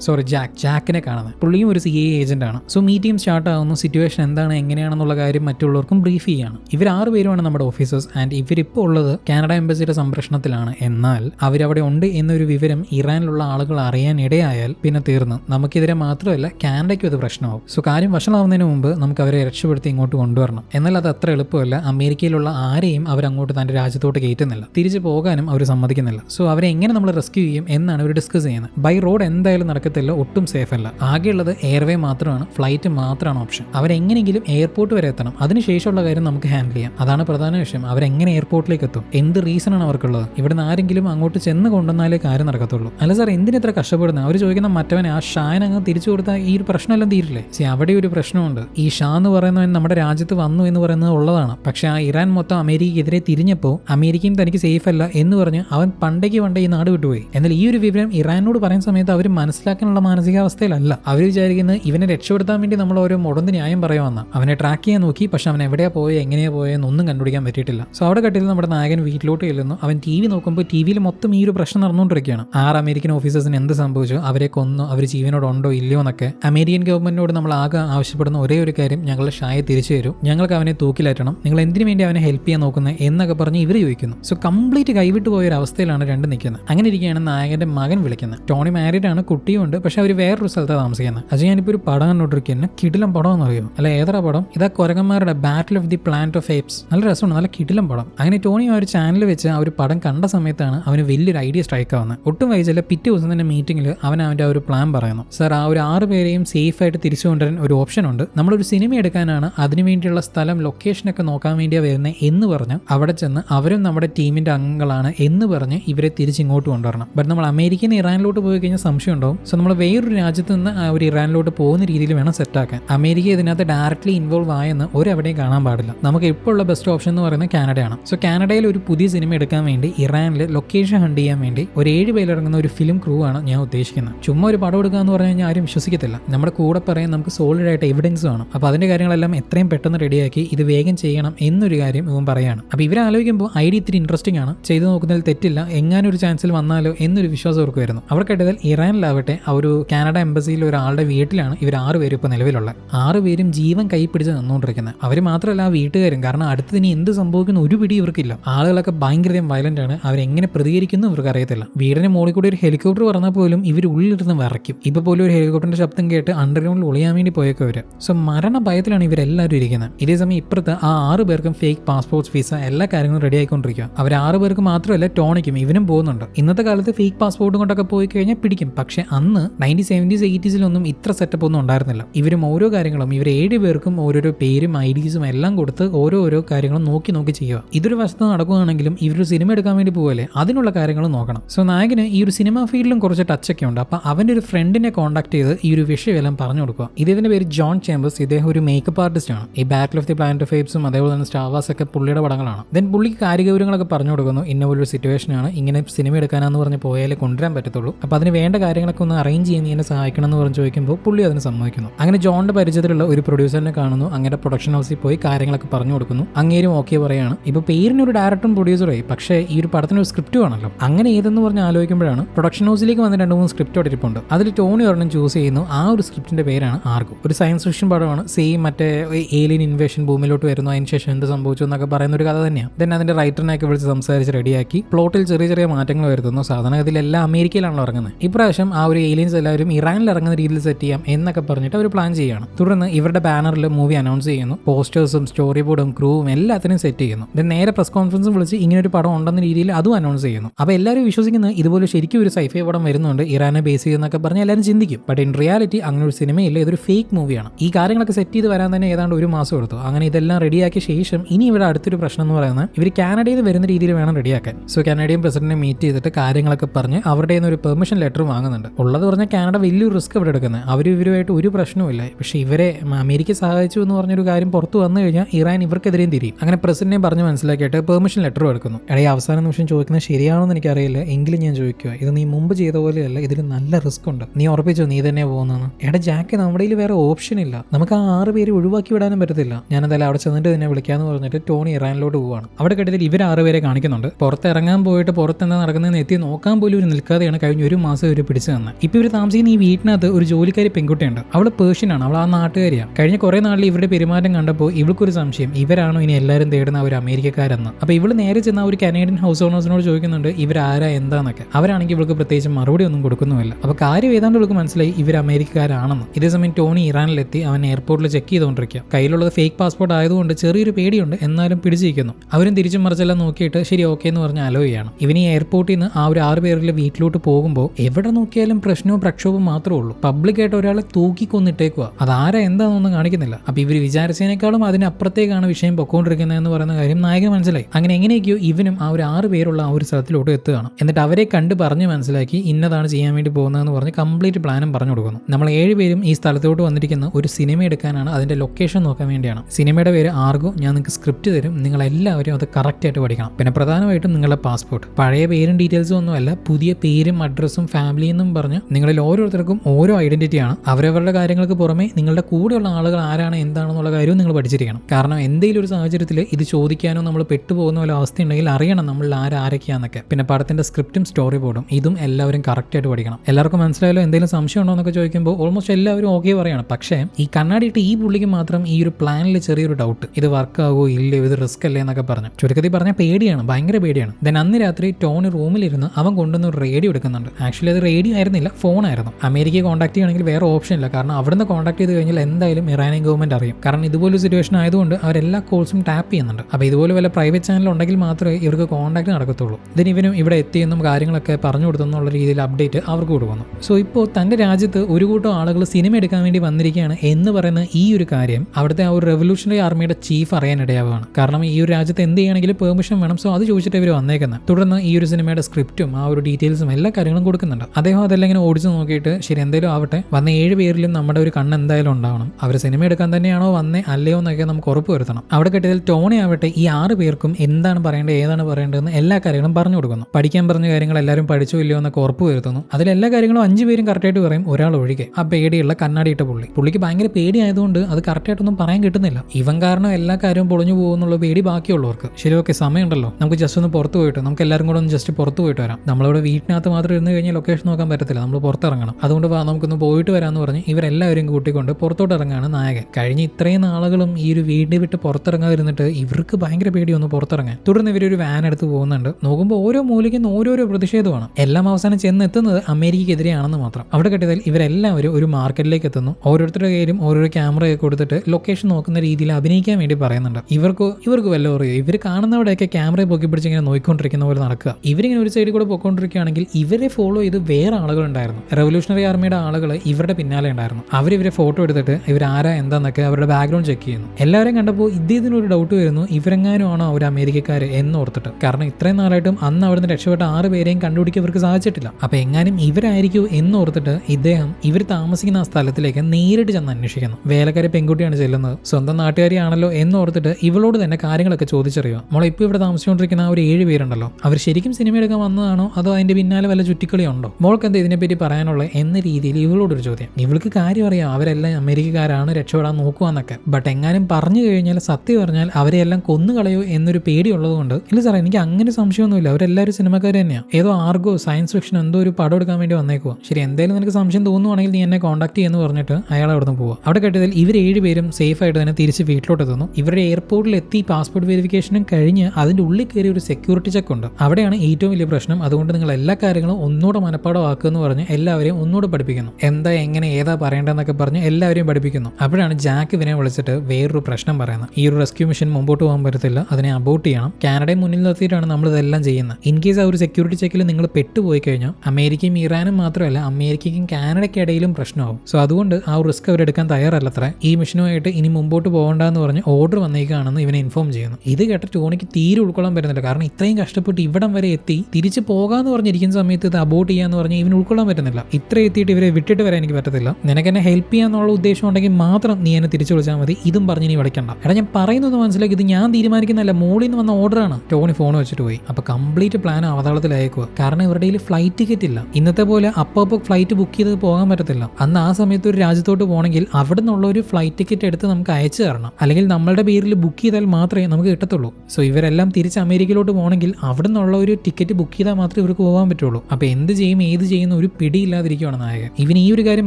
Sorry Jack. ജാക്കിനെ കാണുന്നത്. പുള്ളിയും ഒരു സി എ ഏജന്റ് ആണ്. സോ മീറ്റിംഗ് സ്റ്റാർട്ട് ആവുന്ന. സിറ്റുവേഷൻ എന്താണ് എങ്ങനെയാണെന്നുള്ള കാര്യം മറ്റുള്ളവർക്കും ബ്രീഫ് ചെയ്യാണ്. ഇവർ ആറ് പേരുമാണ് നമ്മുടെ ഓഫീസേഴ്സ് ആൻഡ് ഇവരിപ്പോൾ ഉള്ളത് കാനഡ എംബസിയുടെ സംരക്ഷണത്തിലാണ് എന്നാൽ അവരവിടെ ഉണ്ട് എന്നൊരു വിവരം ഇറാനിലുള്ള ആളുകൾ അറിയാൻ ഇടയായാൽ പിന്നെ തീർന്നു. നമുക്കെതിരെ മാത്രമല്ല കാനഡയ്ക്കും അത് പ്രശ്നമാവും. സോ കാര്യം വഷളാവുന്നതിന് മുമ്പ് നമുക്ക് അവരെ രക്ഷപ്പെടുത്തി ഇങ്ങോട്ട് കൊണ്ടുവരണം. എന്നാൽ അത് അത്ര എളുപ്പമല്ല. അമേരിക്കയിലുള്ള ആരെയും അവരങ്ങോട്ട് തന്റെ രാജ്യത്തോട്ട് കയറ്റുന്നില്ല. തിരിച്ചു പോകാനും അവർ സമ്മതിക്കുന്നില്ല. സോ അവരെ എങ്ങനെ നമ്മൾ റെസ്ക്യൂ ചെയ്യും എന്നാണ് അവർ ഡിസ്കസ് ചെയ്യുന്നത്. ബൈ റോഡ് എന്തായാലും നടക്കത്തില്ല ഒട്ടും സേഫ് അല്ല. ആകെയുള്ളത് എയർവേ മാത്രമാണ് ഫ്ലൈറ്റ് മാത്രമാണ് ഓപ്ഷൻ അവരെങ്ങനെയെങ്കിലും എയർപോർട്ട് വരെ എത്തണം. അതിനുശേഷമുള്ള കാര്യം നമുക്ക് ഹാൻഡിൽ ചെയ്യാം. അതാണ് പ്രധാന വിഷയം. അവരെങ്ങനെ എയർപോർട്ടിലേക്ക് എത്തും? എന്ത് റീസൺ ആണ് അവർക്കുള്ളത്? ഇവിടുന്ന് ആരെങ്കിലും അങ്ങോട്ട് ചെന്ന് കൊണ്ടുവന്നാലേ കാര്യം നടക്കത്തുള്ളൂ. അല്ല സാർ എന്തിനെത്ര കഷ്ടപ്പെടുന്നത്? അവർ ചോദിക്കുന്ന മറ്റവനെ ആ ഷാൻ അങ്ങ് തിരിച്ചു കൊടുത്താൽ ഈ ഒരു പ്രശ്നമെല്ലാം തീരില്ലേ? സി അവിടെ ഒരു പ്രശ്നമുണ്ട്. ഈ ഷാ എന്ന് പറയുന്നവൻ നമ്മുടെ രാജ്യത്ത് വന്നു എന്ന് പറയുന്നത് ഉള്ളതാണ്. പക്ഷേ ആ ഇറാൻ മൊത്തം അമേരിക്കയ്ക്കെതിരെ തിരിഞ്ഞപ്പോൾ അമേരിക്കയും തനിക്ക് സേഫ് അല്ല എന്ന് പറഞ്ഞ് അവൻ പണ്ടേക്ക് പണ്ടേ ഈ നാട് വിട്ടുപോയി. എന്നാൽ ഈ ഒരു വിവരം ഇറാനോട് പറയുന്ന സമയത്ത് അവർ മനസ്സിലാക്കാനുള്ള മാനസികാവസ്ഥയിലല്ല. അവർ വിചാരിക്കുന്നത് ഇവനെ രക്ഷപ്പെടുത്താൻ വേണ്ടി നമ്മൾ ഓരോ മുടന്ത് ന്യായം പറയുമെന്ന അവനെ ട്രാക്ക് ചെയ്യാൻ നോക്കി പക്ഷെ അവൻ എവിടെയാ പോയോ എങ്ങനെയാ പോയെന്ന് ഒന്നും കണ്ടുപിടിക്കാൻ പറ്റിയിട്ടില്ല. സോ അവിടെ കട്ടിൽ നമ്മുടെ നായകൻ വീട്ടിലോട്ട് ചെല്ലുന്നു. അവൻ ടി വി നോക്കുമ്പോൾ ടി വിയിൽ മൊത്തം ഈ ഒരു പ്രശ്നം നടന്നുകൊണ്ടിരിക്കുകയാണ്. ആറ് അമേരിക്കൻ ഓഫീസേഴ്സിന് എന്ത് സംഭവിച്ചു? അവരെ കൊന്നു. അവർ ജീവനോട് ഉണ്ടോ? ഇല്ലയോ എന്നൊക്കെ. അമേരിക്കൻ ഗവൺമെന്റിനോട് നമ്മൾ ആകെ ആവശ്യപ്പെടുന്ന ഒരേ ഒരു കാര്യം ഞങ്ങളുടെ ഷായെ തിരിച്ചു തരും. ഞങ്ങൾക്ക് അവനെ തൂക്കിലേറ്റണം. നിങ്ങൾ എന്തിനു വേണ്ടി അവനെ ഹെൽപ്പ് ചെയ്യാൻ നോക്കുന്നത് എന്നൊക്കെ പറഞ്ഞ് ഇവർ ചോദിക്കുന്നു. സോ കംപ്ലീറ്റ് കൈവിട്ട് പോയ ഒരു അവസ്ഥയിലാണ് രണ്ട് നിൽക്കുന്നത്. അങ്ങനെ ഇരിക്കുകയാണ് നായകന്റെ മകൻ വിളിക്കുന്നത്. ടോണി മാരീഡ് ആണ് കുട്ടിയും ഉണ്ട്. പക്ഷെ അവർ വേറൊരു സ്ഥലത്താണ് താമസിക്കുന്നത്. അത് ഞാനിപ്പോൾ ഒരു പടം കണ്ടോണ്ടിരിക്കുന്നത് കിടിലം പടം എന്നറിയോ അല്ല ഏതാ പടം? ഇതാ കൊരകന്മാരുടെ battle of the planet of apes നല്ല രസമുണ്ട്. നല്ല കിടിലം പടം. അങ്ങനെ ടോണി ആ ഒരു ചാനൽ വെച്ച് ആ ഒരു പടം കണ്ട സമയത്താണ് അവന് വലിയൊരു ഐഡിയ സ്ട്രൈക്ക് ആവുന്നത് ഒട്ടും വൈകില്ല പിറ്റേ ദിവസം തന്നെ മീറ്റിംഗിൽ അവൻ അവന്റെ ആ ഒരു പ്ലാൻ പറയുന്നു. സർ ആ ഒരു ആറ് പേരെയും സേഫ് ആയിട്ട് തിരിച്ചു കൊണ്ടുവരാൻ ഒരു ഓപ്ഷൻ ഉണ്ട്. നമ്മളൊരു സിനിമ എടുക്കാനാണ് അതിനു വേണ്ടിയുള്ള സ്ഥലം ലൊക്കേഷനൊക്കെ നോക്കാൻ വേണ്ടിയാണ് വരുന്നത് എന്ന് പറഞ്ഞ് അവിടെ ചെന്ന് അവരും നമ്മുടെ ടീമിന്റെ അംഗങ്ങളാണ് എന്ന് പറഞ്ഞ് ഇവരെ തിരിച്ച് ഇങ്ങോട്ട് കൊണ്ടുവരണം. ബട്ട് നമ്മൾ അമേരിക്കയിൽ നിന്ന് ഇറാനിലോട്ട് പോയി കഴിഞ്ഞാൽ സംശയം ഉണ്ടാവും. സോ നമ്മൾ വേറൊരു രാജ്യത്ത് നിന്ന് ഒരു ഇറാനിലോട്ട് പോകുന്ന രീതിയിൽ വേണം സെറ്റാക്കാൻ. അമേരിക്ക ഇതിനകത്ത് ഡയറക്റ്റ്ലി ഇൻവോൾവ് ആയെന്ന് ഒരവിടെയും കാണാൻ പാടില്ല. നമുക്ക് ഇപ്പോൾ ഉള്ള ബെസ്റ്റ് ഓപ്ഷൻ എന്ന് പറയുന്നത് കാനഡയാണ്. സോ കാനഡയിൽ ഒരു പുതിയ സിനിമ എടുക്കാൻ വേണ്ടി ഇറാനിൽ ലൊക്കേഷൻ ഹണ്ട് ചെയ്യാൻ വേണ്ടി ഒരു ഏഴ് പേരിറങ്ങുന്ന ഒരു ഫിലിം ക്രൂ ആണ് ഞാൻ ഉദ്ദേശിക്കുന്നത്. ചുമ്മാ ഒരു പടം എടുക്കുക എന്ന് പറഞ്ഞു കഴിഞ്ഞാൽ ആരും വിശ്വസിക്കത്തില്ല. നമ്മുടെ കൂടെ പറയാൻ നമുക്ക് സോളിഡ് ആയിട്ട് എവിഡൻസ് വേണം. അപ്പോൾ അതിന്റെ കാര്യങ്ങളെല്ലാം എത്രയും പെട്ടെന്ന് റെഡിയാക്കി ഇത് വേഗം ചെയ്യണം എന്നൊരു കാര്യം ഇവൻ പറയാണ്. അപ്പോൾ ഇവരെ ആലോചിക്കുമ്പോൾ ഐഡിയ ഇത്തിരി ഇൻട്രസ്റ്റിംഗ് ആണ്. ചെയ്തു നോക്കുന്നതിൽ തെറ്റില്ല. എങ്ങാനൊരു ചാൻസിൽ വന്നാലോ എന്നൊരു വിശ്വാസം അവർക്ക് വരുന്നു. അവർക്കിടയിൽ ഇറാനിലാവട്ടെ ഒരു കാനഡ എംബസിയിൽ ഒരാളുടെ വീട്ടിലാണ് ഇവർ ആറ് പേര് ഇപ്പോൾ നിലവിലുള്ളത്. ആറ് പേരും ജീവൻ കൈ പിടിച്ച് നിന്നുകൊണ്ടിരിക്കുന്നത് അവർ മാത്രമല്ല ആ വീട്ടുകാരും. കാരണം അടുത്തതിന് എന്ത് സംഭവിക്കുന്ന ഒരു പിടി ഇവർക്കില്ല. ആളുകളൊക്കെ ഭയങ്കരതയും വയലന്റ് ആണ്. അവരെങ്ങനെ പ്രതികരിക്കുന്നു ഇവർക്ക് അറിയത്തില്ല. വീടിന് മുകളിൽ കൂടി ഒരു ഹെലികോപ്റ്റർ പറഞ്ഞാൽ പോലും ഇവർ ഉള്ളിലിരുന്ന് വിറയ്ക്കും ഇപ്പോൾ പോലും ഒരു ഹെലികോപ്റ്ററിന്റെ ശബ്ദം കേട്ട് അണ്ടർഗ്രൗണ്ടിൽ ഒളിയാൻ വേണ്ടി പോയൊക്കെ അവർ സോ മരണ ഭയത്തിലാണ് ഇവരെല്ലാവരും ഇരിക്കുന്നത് ഇതേ സമയം ഇപ്പുറത്ത് ആ ആറ് പേർക്കും ഫേക്ക് പാസ്പോർട്ട് വിസ എല്ലാ കാര്യങ്ങളും റെഡി ആയിക്കൊണ്ടിരിക്കുക അവർ ആറ് പേർക്ക് മാത്രമല്ല ടോണിക്കും ഇവനും പോകുന്നുണ്ട്. ഇന്നത്തെ കാലത്ത് ഫേക്ക് പാസ്പോർട്ടും കൊണ്ടൊക്കെ പോയി കഴിഞ്ഞാൽ പിടിക്കും. പക്ഷെ അന്ന് നയന്റി സെവന്റീസ് എയ്റ്റീസിലൊന്നും ഇത്ര സെറ്റപ്പ് ഒന്നും ഉണ്ടായിരുന്നില്ല. ഇവരും ഓരോ കാര്യങ്ങളും ഇവർ ഏഴ് പേർക്കും ഓരോരോ പേരും ഐ ഡീസും എല്ലാം കൊടുത്ത് ഓരോ ഓരോ കാര്യങ്ങളും നോക്കി നോക്കി ചെയ്യുക. ഇതൊരു വശത്ത് നടക്കുകയാണെങ്കിലും ഇവരൊരു സിനിമ എടുക്കാൻ വേണ്ടി പോകല്ലേ അതിനുള്ള കാര്യങ്ങൾ നോക്കണം. സോ നായകന് ഈ ഒരു സിനിമ ഫീൽഡിലും കുറച്ച് ടച്ച് ഒക്കെ ഉണ്ട്. അപ്പോൾ അവന്റെ ഒരു ഫ്രണ്ടിനെ കോൺടാക്ട് ചെയ്ത് ഈ ഒരു വിഷയമെല്ലാം പറഞ്ഞു കൊടുക്കുക. ഇദ്ദേഹത്തിന്റെ പേര് ജോൺ ചേമ്പേഴ്സ്. ഇദ്ദേഹം ഒരു മേക്കപ്പ് ആർട്ടിസ്റ്റ് ആണ്. ഈ ബാക്കിൽ ഓഫ് ദി പ്ലാന്റ് ഓഫ് ഫേബ്സും അതേപോലെ തന്നെ സ്റ്റാവാസ് ഒക്കെ പുള്ളിയുടെ പടങ്ങളാണ്. ദെൻ പുള്ളിക്ക് കാര്യഗൗരവങ്ങളൊക്കെ പറഞ്ഞു കൊടുക്കുന്നു. ഇന്ന പോലൊരു സിറ്റുവേഷൻ ആണ്. ഇങ്ങനെ സിനിമ എടുക്കാനാന്ന് പറഞ്ഞ് പോയാലേ കൊണ്ടുവരാൻ പറ്റത്തുള്ളൂ. അപ്പോൾ അതിന് വേണ്ട കാര്യങ്ങളൊക്കെ ഒന്ന് അറേഞ്ച് ചെയ്യാൻ നീ എന്നെ സഹായിക്കണം എന്ന് പറഞ്ഞ് ചോദിക്കുമ്പോൾ പുള്ളി അതിന് സമ്മതിക്കുന്നു. അങ്ങനെ ജോണിന്റെ പരിചയത്തിലുള്ള ഒരു പ്രൊഡ്യൂസറിനെ കാണുന്നു. അങ്ങനെ പ്രൊഡക്ഷൻ ഹൗസിൽ പോയി കാര്യങ്ങളൊക്കെ പറഞ്ഞു കൊടുക്കുന്നു. അങ്ങേരും ഓക്കെ പറയാണ്. ഇപ്പൊ പേരിന് ഒരു ഡയറക്ടറും പ്രൊഡ്യൂസറായി പക്ഷേ ഈ ഒരു പടത്തിന് ഒരു സ്ക്രിപ്റ്റ് വേണമല്ലോ. അങ്ങനെ ഏതെന്ന് പറഞ്ഞ് ആലോചിക്കുമ്പോഴാണ് പ്രൊഡക്ഷൻ ഹൗസിലേക്ക് വന്ന് രണ്ട് മൂന്ന് സ്ക്രിപ്റ്റ് ഇരിപ്പുണ്ട് അതിൽ ടോണി ഒരെണ്ണം ചൂസ് ചെയ്യുന്നു. ആ ഒരു സ്ക്രിപ്റ്റിന്റെ പേരാണ് ആർഗോ. ഒരു സയൻസ് ഫിക്ഷൻ പടമാണ്. സെയിം മറ്റേ ഏലിയൻ ഇൻവേഷൻ ഭൂമിയിലോട്ട് വരുന്നു. അതിന് ശേഷം എന്ത് സംഭവിച്ചു എന്നൊക്കെ പറയുന്ന ഒരു കഥ തന്നെയാണ് ദെൻ അതിന്റെ റൈറ്ററിനെയൊക്കെ വിളിച്ച് സംസാരിച്ച് റെഡിയാക്കി പ്ലോട്ടിൽ ചെറിയ ചെറിയ മാറ്റങ്ങൾ വരുത്തുന്നു. സാധാരണഗതിയിൽ എല്ലാം അമേരിക്കയിലാണല്ലോ ഇറങ്ങുന്നത്. ഇപ്രാവശ്യം ആ ഒരു ഏലിയൻസ് എല്ലാവരും ഇറാനിൽ ഇറങ്ങുന്ന രീതിയിൽ സെറ്റ് ചെയ്യാം എന്നൊക്കെ പറഞ്ഞിട്ട് അവർ പ്ലാൻ ചെയ്യുകയാണ്. തുടർന്ന് ഇവരുടെ ബാനറിൽ മൂവി അനൗൺസ് ചെയ്യുന്നു. പോസ്റ്റേഴ്സും സ്റ്റോറി ബോർഡും ക്രൂവും എല്ലാത്തിനും സെറ്റ് ചെയ്യുന്നു. ദെൻ നേരെ പ്രസ് കോൺഫറൻസും വിളിച്ച് ഇങ്ങനെ ഒരു പടം ഉണ്ടെന്ന രീതിയിൽ അതും അനൗൺസ് ചെയ്യുന്നു. അപ്പോൾ എല്ലാവരും വിശ്വസിക്കുന്നത് ഇതുപോലെ ശരിക്കും ഒരു സൈഫൈ പടം വരുന്നുണ്ട് ഇറാനെ ബേസ് ചെയ്യുന്നൊക്കെ പറഞ്ഞ് എല്ലാവരും ചിന്തിക്കും. ബട്ട് ഇൻ റിയാലിറ്റി അങ്ങനെ ഒരു സിനിമയില്ല ഇതൊരു ഫേക്ക് മൂവിയാണ് ഈ കാര്യങ്ങളൊക്കെ സെറ്റ് ചെയ്ത് വരാൻ തന്നെ ഏതാണ്ട് ഒരു മാസം എടുത്തു. അങ്ങനെ ഇതെല്ലാം റെഡിയാക്കിയ ശേഷം ഇനി ഇവിടെ അടുത്തൊരു പ്രശ്നം എന്ന് പറയുന്നത് ഇവർ കാനഡയിൽ വരുന്ന രീതിയിൽ വേണം റെഡിയാക്കാൻ സോ കാനഡിയൻ പ്രസിഡന്റിനെ മീറ്റ് ചെയ്തിട്ട് കാര്യങ്ങളൊക്കെ പറഞ്ഞ് അവരുടെ ഒരു പെർമിഷൻ ലെറ്റർ വാങ്ങുന്നുണ്ട്. ഉള്ളത് പറഞ്ഞാൽ കാനഡ വലിയൊരു റിസ്ക് ഇവിടെ എടുക്കുന്നത്. അവർ ഇവരുമായിട്ട് ഒരു പ്രശ്നവുമില്ല പക്ഷേ ഇവരെ അമേരിക്ക സഹായിച്ചു എന്ന് പറഞ്ഞൊരു കാര്യം പുറത്തു വന്നു കഴിഞ്ഞാൽ ഇറാൻ ഇവർക്കെതിരെയും തിരിയും. അങ്ങനെ പ്രസിഡന്റിനെ പറഞ്ഞ് മനസ്സിലാക്കിയിട്ട് പെർമിഷൻ ലെറ്റർ എടുക്കുന്നു. ഇടയിൽ അവസാന നിമിഷം ചോദിക്കുന്നത് ശരിയാണോ എന്ന് എനിക്കറിയില്ല. എങ്കിലും ഞാൻ ചോദിക്കുക ഇത് നീ മുമ്പ് ചെയ്ത പോലെയല്ല ഇതിൽ നല്ല റിസ്ക് ഉണ്ട്. നീ ഉറപ്പിച്ചോ നീ തന്നെ പോകുന്നതെന്ന്? എടാ ജാക്ക് നമ്മുടെ വേറെ ഓപ്ഷൻ ഇല്ല. നമുക്ക് ആ ആറ് പേര് ഒഴിവാക്കി വിടാനും പറ്റത്തില്ല. ഞാൻ എന്തായാലും അവിടെ ചെന്നിട്ട് തന്നെ വിളിക്കാന്ന് പറഞ്ഞിട്ട് ടോണി ഇറാനിലോട്ട് പോവാണ്. അവിടെ കെട്ടിൽ ഇവർ ആറ് പേരെ കാണിക്കുന്നുണ്ട്. പുറത്തിറങ്ങാൻ പോയിട്ട് പുറത്ത് എന്താ നടക്കുന്നതെന്ന് എത്തി നോക്കാൻ പോലും ഒരു നിൽക്കാതെയാണ് കഴിഞ്ഞ ഒരു മാസം ഇവർ പിടിച്ചു തന്നെ ഇപ്പൊ ഇവർ താമസിക്കുന്ന ഈ വീട്ടിനകത്ത് ഒരു ജോലിക്കാരി പെൺകുട്ടിയുണ്ട്. അവൾ പേർഷ്യനാണ് അവൾ ആ നാട്ടുകാരിയാണ് കഴിഞ്ഞ കുറെ നാളിൽ ഇവരുടെ പെരുമാറ്റം കണ്ടപ്പോൾ ഇവൾക്കൊരു സംശയം. ഇവരാണോ ഇനി എല്ലാവരും തേടുന്ന ഒരു അമേരിക്കക്കാരെന്ന്. അപ്പൊ ഇവൾ നേരെ ചെന്ന ഒരു കനേഡിയൻ ഹൗസ് ഓണേഴ്സിനോട് ചോദിക്കുന്നുണ്ട് ഇവരാരാ? എന്താന്നൊക്കെ. അവരാണെങ്കിൽ ഇവൾക്ക് പ്രത്യേകിച്ച് മറുപടി ഒന്നും കൊടുക്കുന്നുമില്ല. അപ്പൊ കാര്യം ഏതാണ്ട് ഇവൾക്ക് മനസ്സിലായി ഇവർ അമേരിക്കക്കാരാണെന്ന്. ഇതേസമയം ടോണി ഇറാനിലെത്തി അവൻ എയർപോർട്ടിൽ ചെക്ക് ചെയ്തുകൊണ്ടിരിക്കുക കയ്യിലുള്ളത് ഫേക്ക് പാസ്പോർട്ട് ആയതുകൊണ്ട് ചെറിയൊരു പേടിയുണ്ട് എന്നാലും പിടിച്ചിരിക്കുന്നു. അവരും തിരിച്ചും മറിച്ചെല്ലാം നോക്കിയിട്ട് ശരി ഓക്കെ എന്ന് പറഞ്ഞ് അലോ ഇവൻ എയർപോർട്ടിൽ നിന്ന് ആ ഒരു ആറ് പേരിലെ വീട്ടിലോട്ട് പോകുമ്പോൾ എവിടെ നോക്കിയാലും പ്രശ്നവും പ്രക്ഷോഭവും മാത്രമേ ഉള്ളൂ. പബ്ലിക്കായിട്ട് ഒരാളെ തൂക്കി കൊന്നിട്ടേക്കുക അതാരാ എന്താണെന്നൊന്നും കാണിക്കുന്നില്ല. അപ്പൊ ഇവർ വിചാരിച്ചതിനേക്കാളും അതിനപ്പുറത്തേക്കാണ് വിഷയം പൊക്കോണ്ടിരിക്കുന്നതെന്ന് പറയുന്ന കാര്യം നായകൻ മനസ്സിലായി. അങ്ങനെ എങ്ങനെയൊക്കെയോ ഇവനും ആ ഒരു ആറ് പേരുള്ള ആ ഒരു സ്ഥലത്തിലോട്ട് എത്തുകയാണ്. എന്നിട്ട് അവരെ കണ്ട് പറഞ്ഞ് മനസ്സിലാക്കി ഇന്നതാണ് ചെയ്യാൻ വേണ്ടി പോകുന്നതെന്ന് പറഞ്ഞ് കംപ്ലീറ്റ് പ്ലാനും പറഞ്ഞു കൊടുക്കുന്നു. നമ്മൾ ഏഴ് പേരും ഈ സ്ഥലത്തോട്ട് വന്നിരിക്കുന്ന ഒരു സിനിമ എടുക്കാനാണ് അതിന്റെ ലൊക്കേഷൻ നോക്കാൻ വേണ്ടിയാണ്. സിനിമയുടെ പേര് ആർഗോ. ഞാൻ നിങ്ങൾക്ക് സ്ക്രിപ്റ്റ് തരും. നിങ്ങൾ എല്ലാവരും അത് കറക്റ്റ് ആയിട്ട് പഠിക്കണം. പിന്നെ പ്രധാനമായിട്ടും നിങ്ങളുടെ പാസ്പോർട്ട് പഴയ പേരും ഡീറ്റെയിൽസും ഒന്നുമല്ല പുതിയ പേരും അഡ്രസ്സും ഫാമിലി എന്നും പറഞ്ഞ് നിങ്ങളിൽ ഓരോരുത്തർക്കും ഓരോ ഐഡന്റിറ്റിയാണ് അവരവരുടെ കാര്യങ്ങൾക്ക് പുറമെ നിങ്ങളുടെ കൂടെയുള്ള ആളുകൾ ആരാണ് എന്താണെന്നുള്ള കാര്യവും നിങ്ങൾ പഠിച്ചിരിക്കണം. കാരണം എന്തെങ്കിലും ഒരു സാഹചര്യത്തിൽ ഇത് ചോദിക്കാനോ നമ്മൾ പെട്ടുപോകുന്ന പോലെ അവസ്ഥ ഉണ്ടെങ്കിൽ അറിയണം നമ്മൾ ആരാരൊക്കെയാന്നൊക്കെ പിന്നെ പടത്തിന്റെ സ്ക്രിപ്റ്റും സ്റ്റോറി ബോർഡും ഇതും എല്ലാവരും കറക്റ്റ് ആയിട്ട് പഠിക്കണം. എല്ലാവർക്കും മനസ്സിലായാലോ എന്തെങ്കിലും സംശയം ഉണ്ടോ എന്നൊക്കെ ചോദിക്കുമ്പോൾ ഓൾമോസ്റ്റ് എല്ലാവരും ഓക്കെ പറയാണ്. പക്ഷേ ഈ കണ്ണാടിയിട്ട് ഈ പുള്ളിക്ക് മാത്രം ഈ ഒരു പ്ലാനിൽ ചെറിയൊരു ഡൗട്ട് ഇത് വർക്ക് ആകുമോ ഇല്ലയോ ഇത് റിസ്ക് അല്ലേ എന്നൊക്കെ പറഞ്ഞു. ചുരുക്കത്തിൽ പറഞ്ഞാൽ പേടിയാണ് ഭയങ്കര പേടിയാണ്. ദെൻ അന്ന് രാത്രി ടോണി റൂമിലിരുന്ന് അവൻ കൊണ്ടുവന്ന് റേഡിയോ എടുക്കുന്നുണ്ട്. ആക്ച്വലി അത് റേഡിയോ ആയിരുന്നില്ല. ഫോണായിരുന്നു. അമേരിക്കയെ കോൺടാക്ട് ചെയ്യണമെങ്കിൽ വേറെ ഓപ്ഷൻ ഇല്ല. കാരണം അവിടുന്ന് കോൺടാക്ട് ചെയ്ത് കഴിഞ്ഞാൽ എന്തായാലും ഇറാനിയൻ ഗവൺമെന്റ് അറിയും. കാരണം ഇതുപോലൊരു സിറ്റുവേഷൻ ആയതുകൊണ്ട് അവരെല്ലാ കോൾസും ടാപ്പ് ചെയ്യുന്നുണ്ട്. അപ്പോൾ ഇതുപോലെ വല്ല പ്രൈവറ്റ് ചാനൽ ഉണ്ടെങ്കിൽ മാത്രമേ ഇവർക്ക് കോൺടാക്ട് നടക്കത്തുള്ളൂ. ഇതിന് ഇവനും ഇവിടെ എത്തിയെന്നും കാര്യങ്ങളൊക്കെ പറഞ്ഞു കൊടുത്തെന്നുള്ള രീതിയിൽ അപ്ഡേറ്റ് അവർക്ക് കൊടുക്കുന്നു സോ ഇപ്പോൾ തന്റെ രാജ്യത്ത് ഒരു കൂട്ടം ആളുകൾ സിനിമ എടുക്കാൻ വേണ്ടി വന്നിരിക്കുകയാണ് എന്ന് പറയുന്ന ഈ ഒരു കാര്യം അവിടുത്തെ ആ ഒരു റെവല്യൂഷണറി ആർമിയുടെ ചീഫ് അറിയാനിടയാവുകയാണ്. കാരണം ഈ ഒരു രാജ്യത്ത് എന്ത് ചെയ്യണമെങ്കിലും പെർമിഷൻ വേണം. സോ അത് ചോദിച്ചിട്ട് ഇവർ വന്നേക്കുന്നത്. തുടർന്ന് ഈ ഒരു സിനിമയുടെ സ്ക്രിപ്റ്റും ആ ഒരു ഡീറ്റെയിൽസും എല്ലാ കാര്യങ്ങളും കൊടുക്കുന്നുണ്ട്. അദ്ദേഹം അതെല്ലാം ഇങ്ങനെ ഓടിച്ചു നോക്കിയിട്ട് ശരി എന്തേലും ആവട്ടെ. വന്ന ഏഴ് പേരിലും നമ്മുടെ ഒരു കണ്ണ് എന്തായാലും ഉണ്ടാവണം. അവർ സിനിമ എടുക്കാൻ തന്നെയാണോ വന്നേ അല്ലയോ എന്നൊക്കെ നമുക്ക് ഉറപ്പ് വരുത്തണം. അവിടെ കിട്ടിയതിൽ ടോണി ആവട്ടെ ഈ ആറ് പേർക്കും എന്താണ് പറയേണ്ടത് ഏതാണ് പറയേണ്ടതെന്ന് എല്ലാ കാര്യങ്ങളും പറഞ്ഞു കൊടുക്കുന്നു. പഠിക്കാൻ പറഞ്ഞ കാര്യങ്ങൾ എല്ലാവരും പഠിച്ചോ ഇല്ലയോ എന്നൊക്കെ ഉറപ്പ് വരുത്തുന്നു. അതിലെല്ലാ കാര്യങ്ങളും അഞ്ച് പേരും കറക്റ്റായിട്ട് പറയും ഒരാൾ ഒഴികെ. ആ പേടിയുള്ള കണ്ണാടിയിട്ട പുള്ളി. പുള്ളിക്ക് ഭയങ്കര പേടിയായതുകൊണ്ട് അത് കറക്റ്റായിട്ടൊന്നും പറയാൻ കിട്ടുന്നില്ല. ഇവൻ കാരണം എല്ലാ കാര്യവും പൊളിഞ്ഞു പോകുന്നുള്ള പേടി ബാക്കിയുള്ളവർക്ക്. ശരി ഓക്കെ സമയമുണ്ടല്ലോ. നമുക്ക് ജസ്റ്റ് ഒന്ന് പുറത്ത് പോയിട്ട് നമുക്ക് എല്ലാവരും കൂടെ ഒന്ന് ജസ്റ്റ് പുറത്ത് പോയിട്ട് വരാം. നമ്മളിവിടെ വീട്ടിനകത്ത് മാത്രം ഇരുന്ന് കഴിഞ്ഞാൽ ലൊക്കേഷൻ നോക്കാൻ പറ്റത്തില്ല. നമ്മൾ പുറത്തിറങ്ങണം. അതുകൊണ്ട് വാ നമുക്കൊന്ന് പോയിട്ട് വരാമെന്ന് പറഞ്ഞ് ഇവരെല്ലാവരും കൂട്ടിക്കൊണ്ട് പുറത്തോട്ട് ഇറങ്ങാണ് നായകൻ. കഴിഞ്ഞ ഇത്രയും നാളുകളും ഈ ഒരു വീട് വിട്ട് പുറത്തിറങ്ങാതിരുന്നിട്ട് ഇവർക്ക് ഭയങ്കര പേടിയൊന്ന് പുറത്തിറങ്ങാൻ. തുടർന്ന് ഇവരൊരു വാൻ എടുത്ത് പോകുന്നുണ്ട്. നോക്കുമ്പോൾ ഓരോ മൂലിക്കുന്ന ഓരോരോ പ്രതിഷേധമാണ്. എല്ലാം അവസാനം ചെന്ന് എത്തുന്നത് അമേരിക്കയ്ക്കെതിരെയാണെന്ന് മാത്രം. അവിടെ കിട്ടിയതിൽ ഇവരെല്ലാവരും ഒരു മാർക്കറ്റിലേക്ക് എത്തുന്നു. ഓരോരുത്തരുടെ കയ്യിലും ഓരോരോ ക്യാമറയൊക്കെ കൊടുത്തിട്ട് ലൊക്കേഷൻ നോക്കുന്ന രീതിയിൽ അഭിനയിക്കാൻ വേണ്ടി പറയുന്നുണ്ട്. ഇവർക്ക് ഇവർക്ക് വല്ല അറിയോ ഇവർ കാണുന്നവിടെയൊക്കെ ക്യാമറ പൊക്കി പിടിച്ച് ഇങ്ങനെ നോക്കിക്കൊണ്ടിരിക്കുന്ന പോലെ നടക്കുക. ഇവരിങ്ങനെ ഒരു സൈഡിൽ കൂടെ പോയിക്കൊണ്ടിരിക്കുകയാണെങ്കിൽ ഇവരെ ഫോളോ ചെയ്ത് വേറെ ആളുകളുണ്ടായിരുന്നു റെവല്യൂഷണറി ആർമിയുടെ ആളുകൾ ഇവരുടെ പിന്നാലെ ഉണ്ടായിരുന്നു. അവർ ഇവരെ ഫോട്ടോ എടുത്തിട്ട് ഇവർ ആരാ എന്താന്നൊക്കെ അവരുടെ ബാക്ക്ഗ്രൗണ്ട് ചെക്ക് ചെയ്യുന്നു. എല്ലാവരും കണ്ടപ്പോൾ ഇദ്ദേഹത്തിനൊരു ഡൗട്ട് വരുന്നു ഇവരെങ്ങാനും ആണോ ഒരു അമേരിക്കക്കാർ എന്നോർത്തിട്ട്. കാരണം ഇത്രയും നാളായിട്ടും അന്ന് അവിടുന്ന് രക്ഷപ്പെട്ട ആറ് പേരെയും കണ്ടുപിടിക്കാൻ ഇവർക്ക് സാധിച്ചിട്ടില്ല. അപ്പൊ എങ്ങാനും ഇവരായിരിക്കും എന്ന് എന്നോർത്തിട്ട് ഇദ്ദേഹം ഇവർ താമസിക്കുന്ന ആ സ്ഥലത്തിലേക്ക് നേരിട്ട് ചെന്ന് അന്വേഷിക്കുന്നു. വേലക്കാരി പെൺകുട്ടിയാണ് ചെല്ലുന്നത്. സ്വന്തം നാട്ടുകാരിയാണല്ലോ എന്ന് എന്നോർത്തിട്ട് ഇവളോട് തന്നെ കാര്യങ്ങളൊക്കെ ചോദിച്ചറിയുക. മോളെ ഇപ്പോൾ ഇവിടെ താമസിച്ചുകൊണ്ടിരിക്കുന്ന ആ ഒരു ഏഴ് പേരുണ്ടല്ലോ. അവർ ശരിക്കും സിനിമ എടുക്കാൻ വന്നതാണോ? അതോ അതിന്റെ പിന്നാലെ വല്ല ചുറ്റിക്കളി ഉണ്ടോ മോൾക്ക് എന്താ ഇതിനെപ്പറ്റി പറയാനുള്ള എന്ന രീതിയിൽ ഇവളോടൊരു ചോദ്യം. ഇവൾക്ക് കാര്യം അറിയാം അവരെല്ലാം അമേരിക്കക്കാരാണ് രക്ഷപ്പെടാൻ നോക്കുവാന്നൊക്കെ. ബട്ട് എങ്ങാനും പറഞ്ഞു കഴിഞ്ഞാൽ സത്യം പറഞ്ഞാൽ അവരെ എല്ലാം കൊന്നുകളയോ എന്നൊരു പേടിയുള്ളതുകൊണ്ട് ഇല്ല സാറേ എനിക്ക് അങ്ങനെ സംശയമൊന്നുമില്ല. അവരെല്ലാവരും സിനിമക്കാർ തന്നെയാണ് ഏതോ ആർഗോ സയൻസ് ഫിക്ഷൻ എന്തോ ഒരു പടം എടുക്കാൻ വേണ്ടി വന്നേക്കുക ശരി എന്തായാലും നിനക്ക് സംശയം തോന്നുവാണെങ്കിൽ നീ എന്നെ കോൺടാക്ട് ചെയ്യുന്നു പറഞ്ഞിട്ട് അയാൾ അവിടെ നിന്ന് പോവുക അവിടെ കേട്ടതിൽ ഇവർ ഏഴുപേരും സേഫ് ആയിട്ട് തന്നെ തിരിച്ച് വീട്ടിലോട്ട് എത്തുന്നു. ഇവരുടെ എയർപോർട്ടിൽ എത്തി പാസ്പോർട്ട് വെരിഫിക്കേഷനും കഴിഞ്ഞ് അതിന്റെ ഉള്ളിൽ കയറി ഒരു സെക്യൂരിറ്റി ചെക്ക് ഉണ്ട്. അവിടെയാണ് ഏറ്റവും വലിയ പ്രശ്നം. അതുകൊണ്ട് നിങ്ങൾ എല്ലാ കാര്യങ്ങളും ഒന്നുകൂടെ മനപ്പാടമാക്കുക എന്ന് പറഞ്ഞ് എല്ലാവരെയും ഒന്നുകൂടെ പഠിപ്പിക്കുന്നു. എന്താ എങ്ങനെ ഏതാ പറയേണ്ടതെന്നൊക്കെ പറഞ്ഞ് എല്ലാവരെയും പഠിപ്പിക്കുന്നു. അപ്പോഴാണ് ജാക്ക് ഇവനെ വിളിച്ചിട്ട് വേറൊരു പ്രശ്നം പറയുന്നത്. ഈ ഒരു റെസ്ക്യൂ മിഷൻ മുമ്പോട്ട് പോകാൻ പറ്റത്തില്ല അതിനെ അബോട്ട് ചെയ്യണം. കാനഡയെ മുന്നിൽ നിർത്തിയിട്ടാണ് നമ്മൾ ഇതെല്ലാം ചെയ്യുന്നത്. ഇൻ കേസ് ആ ഒരു സെക്യൂരിറ്റി ചെക്കിൽ നിങ്ങൾ പെട്ടുപോയി കഴിഞ്ഞാൽ അമേരിക്കയും ഇറാനും മാത്രമല്ല അമേരിക്കയ്ക്കും കാനഡയ്ക്കിടയിലും പ്രശ്നമാവും. സോ അതുകൊണ്ട് ആ റിസ്ക് അവരെടുക്കാൻ തയ്യാറല്ലത്ര. ഈ മിഷനുമായിട്ട് ഇനി മുമ്പോട്ട് പോകണ്ടെന്ന് പറഞ്ഞ് ഓർഡർ വന്നേക്കാണെന്ന് ഇവനെ ഇൻഫോം ചെയ്യുന്നു. ഇത് കേട്ട ടോണിക്ക് തീരെ ഉൾക്കൊള്ളാൻ പറ്റുന്നില്ല. കാരണം ഇത്രയും കഷ്ടപ്പെട്ട് ഇവിടം വരെ എത്തി തിരിച്ചു പോകാന്ന് പറഞ്ഞിരിക്കുന്ന സമയത്ത് ഇത് അബോട്ട് ചെയ്യാന്ന് പറഞ്ഞ് ഇവന് ഉൾക്കൊള്ളാൻ പറ്റുന്നില്ല. ഇത്ര എത്തിയിട്ട് ഇവരെ വിട്ടിട്ട് വരാൻ എനിക്ക് പറ്റത്തില്ല. നിനക്ക് എന്നെ ഹെൽപ്പ് ചെയ്യാന്നുള്ള ഉദ്ദേശം ഉണ്ടെങ്കിൽ മാത്രം നീ എന്നെ തിരിച്ചു വിളിച്ചാൽ മതി. ഇതും പറഞ്ഞ് നീ വിളിക്കണ്ട. എടാ ഞാൻ പറയുന്നത് മനസ്സിലാക്കി. ഇത് ഞാൻ തീരുമാനിക്കുന്നതല്ല. മോളിൽ നിന്ന് വന്ന ഓർഡറാണ് ടോണി ഫോൺ വെച്ചിട്ട് പോയി. അപ്പൊ കംപ്ലീറ്റ് പ്ലാൻ അവതാളത്തിൽ അയക്കുക കാരണം ഇവരുടെ കയ്യിൽ ഫ്ലൈറ്റ് ടിക്കറ്റ് ഇല്ല. ഇന്നത്തെ പോലെ അപ്പോൾ അപ്പോൾ ഫ്ലൈറ്റ് ബുക്ക് ചെയ്ത് പോകാൻ പറ്റത്തില്ല. അന്ന് ആ സമയത്ത് ഒരു രാജ്യത്തോട്ട് പോകണമെങ്കിൽ അവിടെ നിന്നുള്ള ഒരു ഫ്ലൈറ്റ് ടിക്കറ്റ് എടുത്ത് നമുക്ക് അയച്ചു തരണം. അല്ലെങ്കിൽ നമ്മളുടെ പേരിൽ ബുക്ക് ചെയ്താൽ മാത്രമേ നമുക്ക് കിട്ടത്തുള്ളൂ. സോ ഇവരെല്ലാം തിരിച്ച് അമേരിക്കയിലോട്ട് പോകണമെങ്കിൽ അവിടെ നിന്നുള്ള ഒരു ടിക്കറ്റ് ബുക്ക് ചെയ്താൽ മാത്രമേ ഇവർക്ക് പോകാൻ പറ്റുള്ളൂ. അപ്പോൾ എന്ത് ചെയ്യും ഏത് ചെയ്യുന്ന ഒരു പിടിയില്ലാതിരിക്കുകയാണ് നായകൻ. ഇവൻ ഈ ഒരു കാര്യം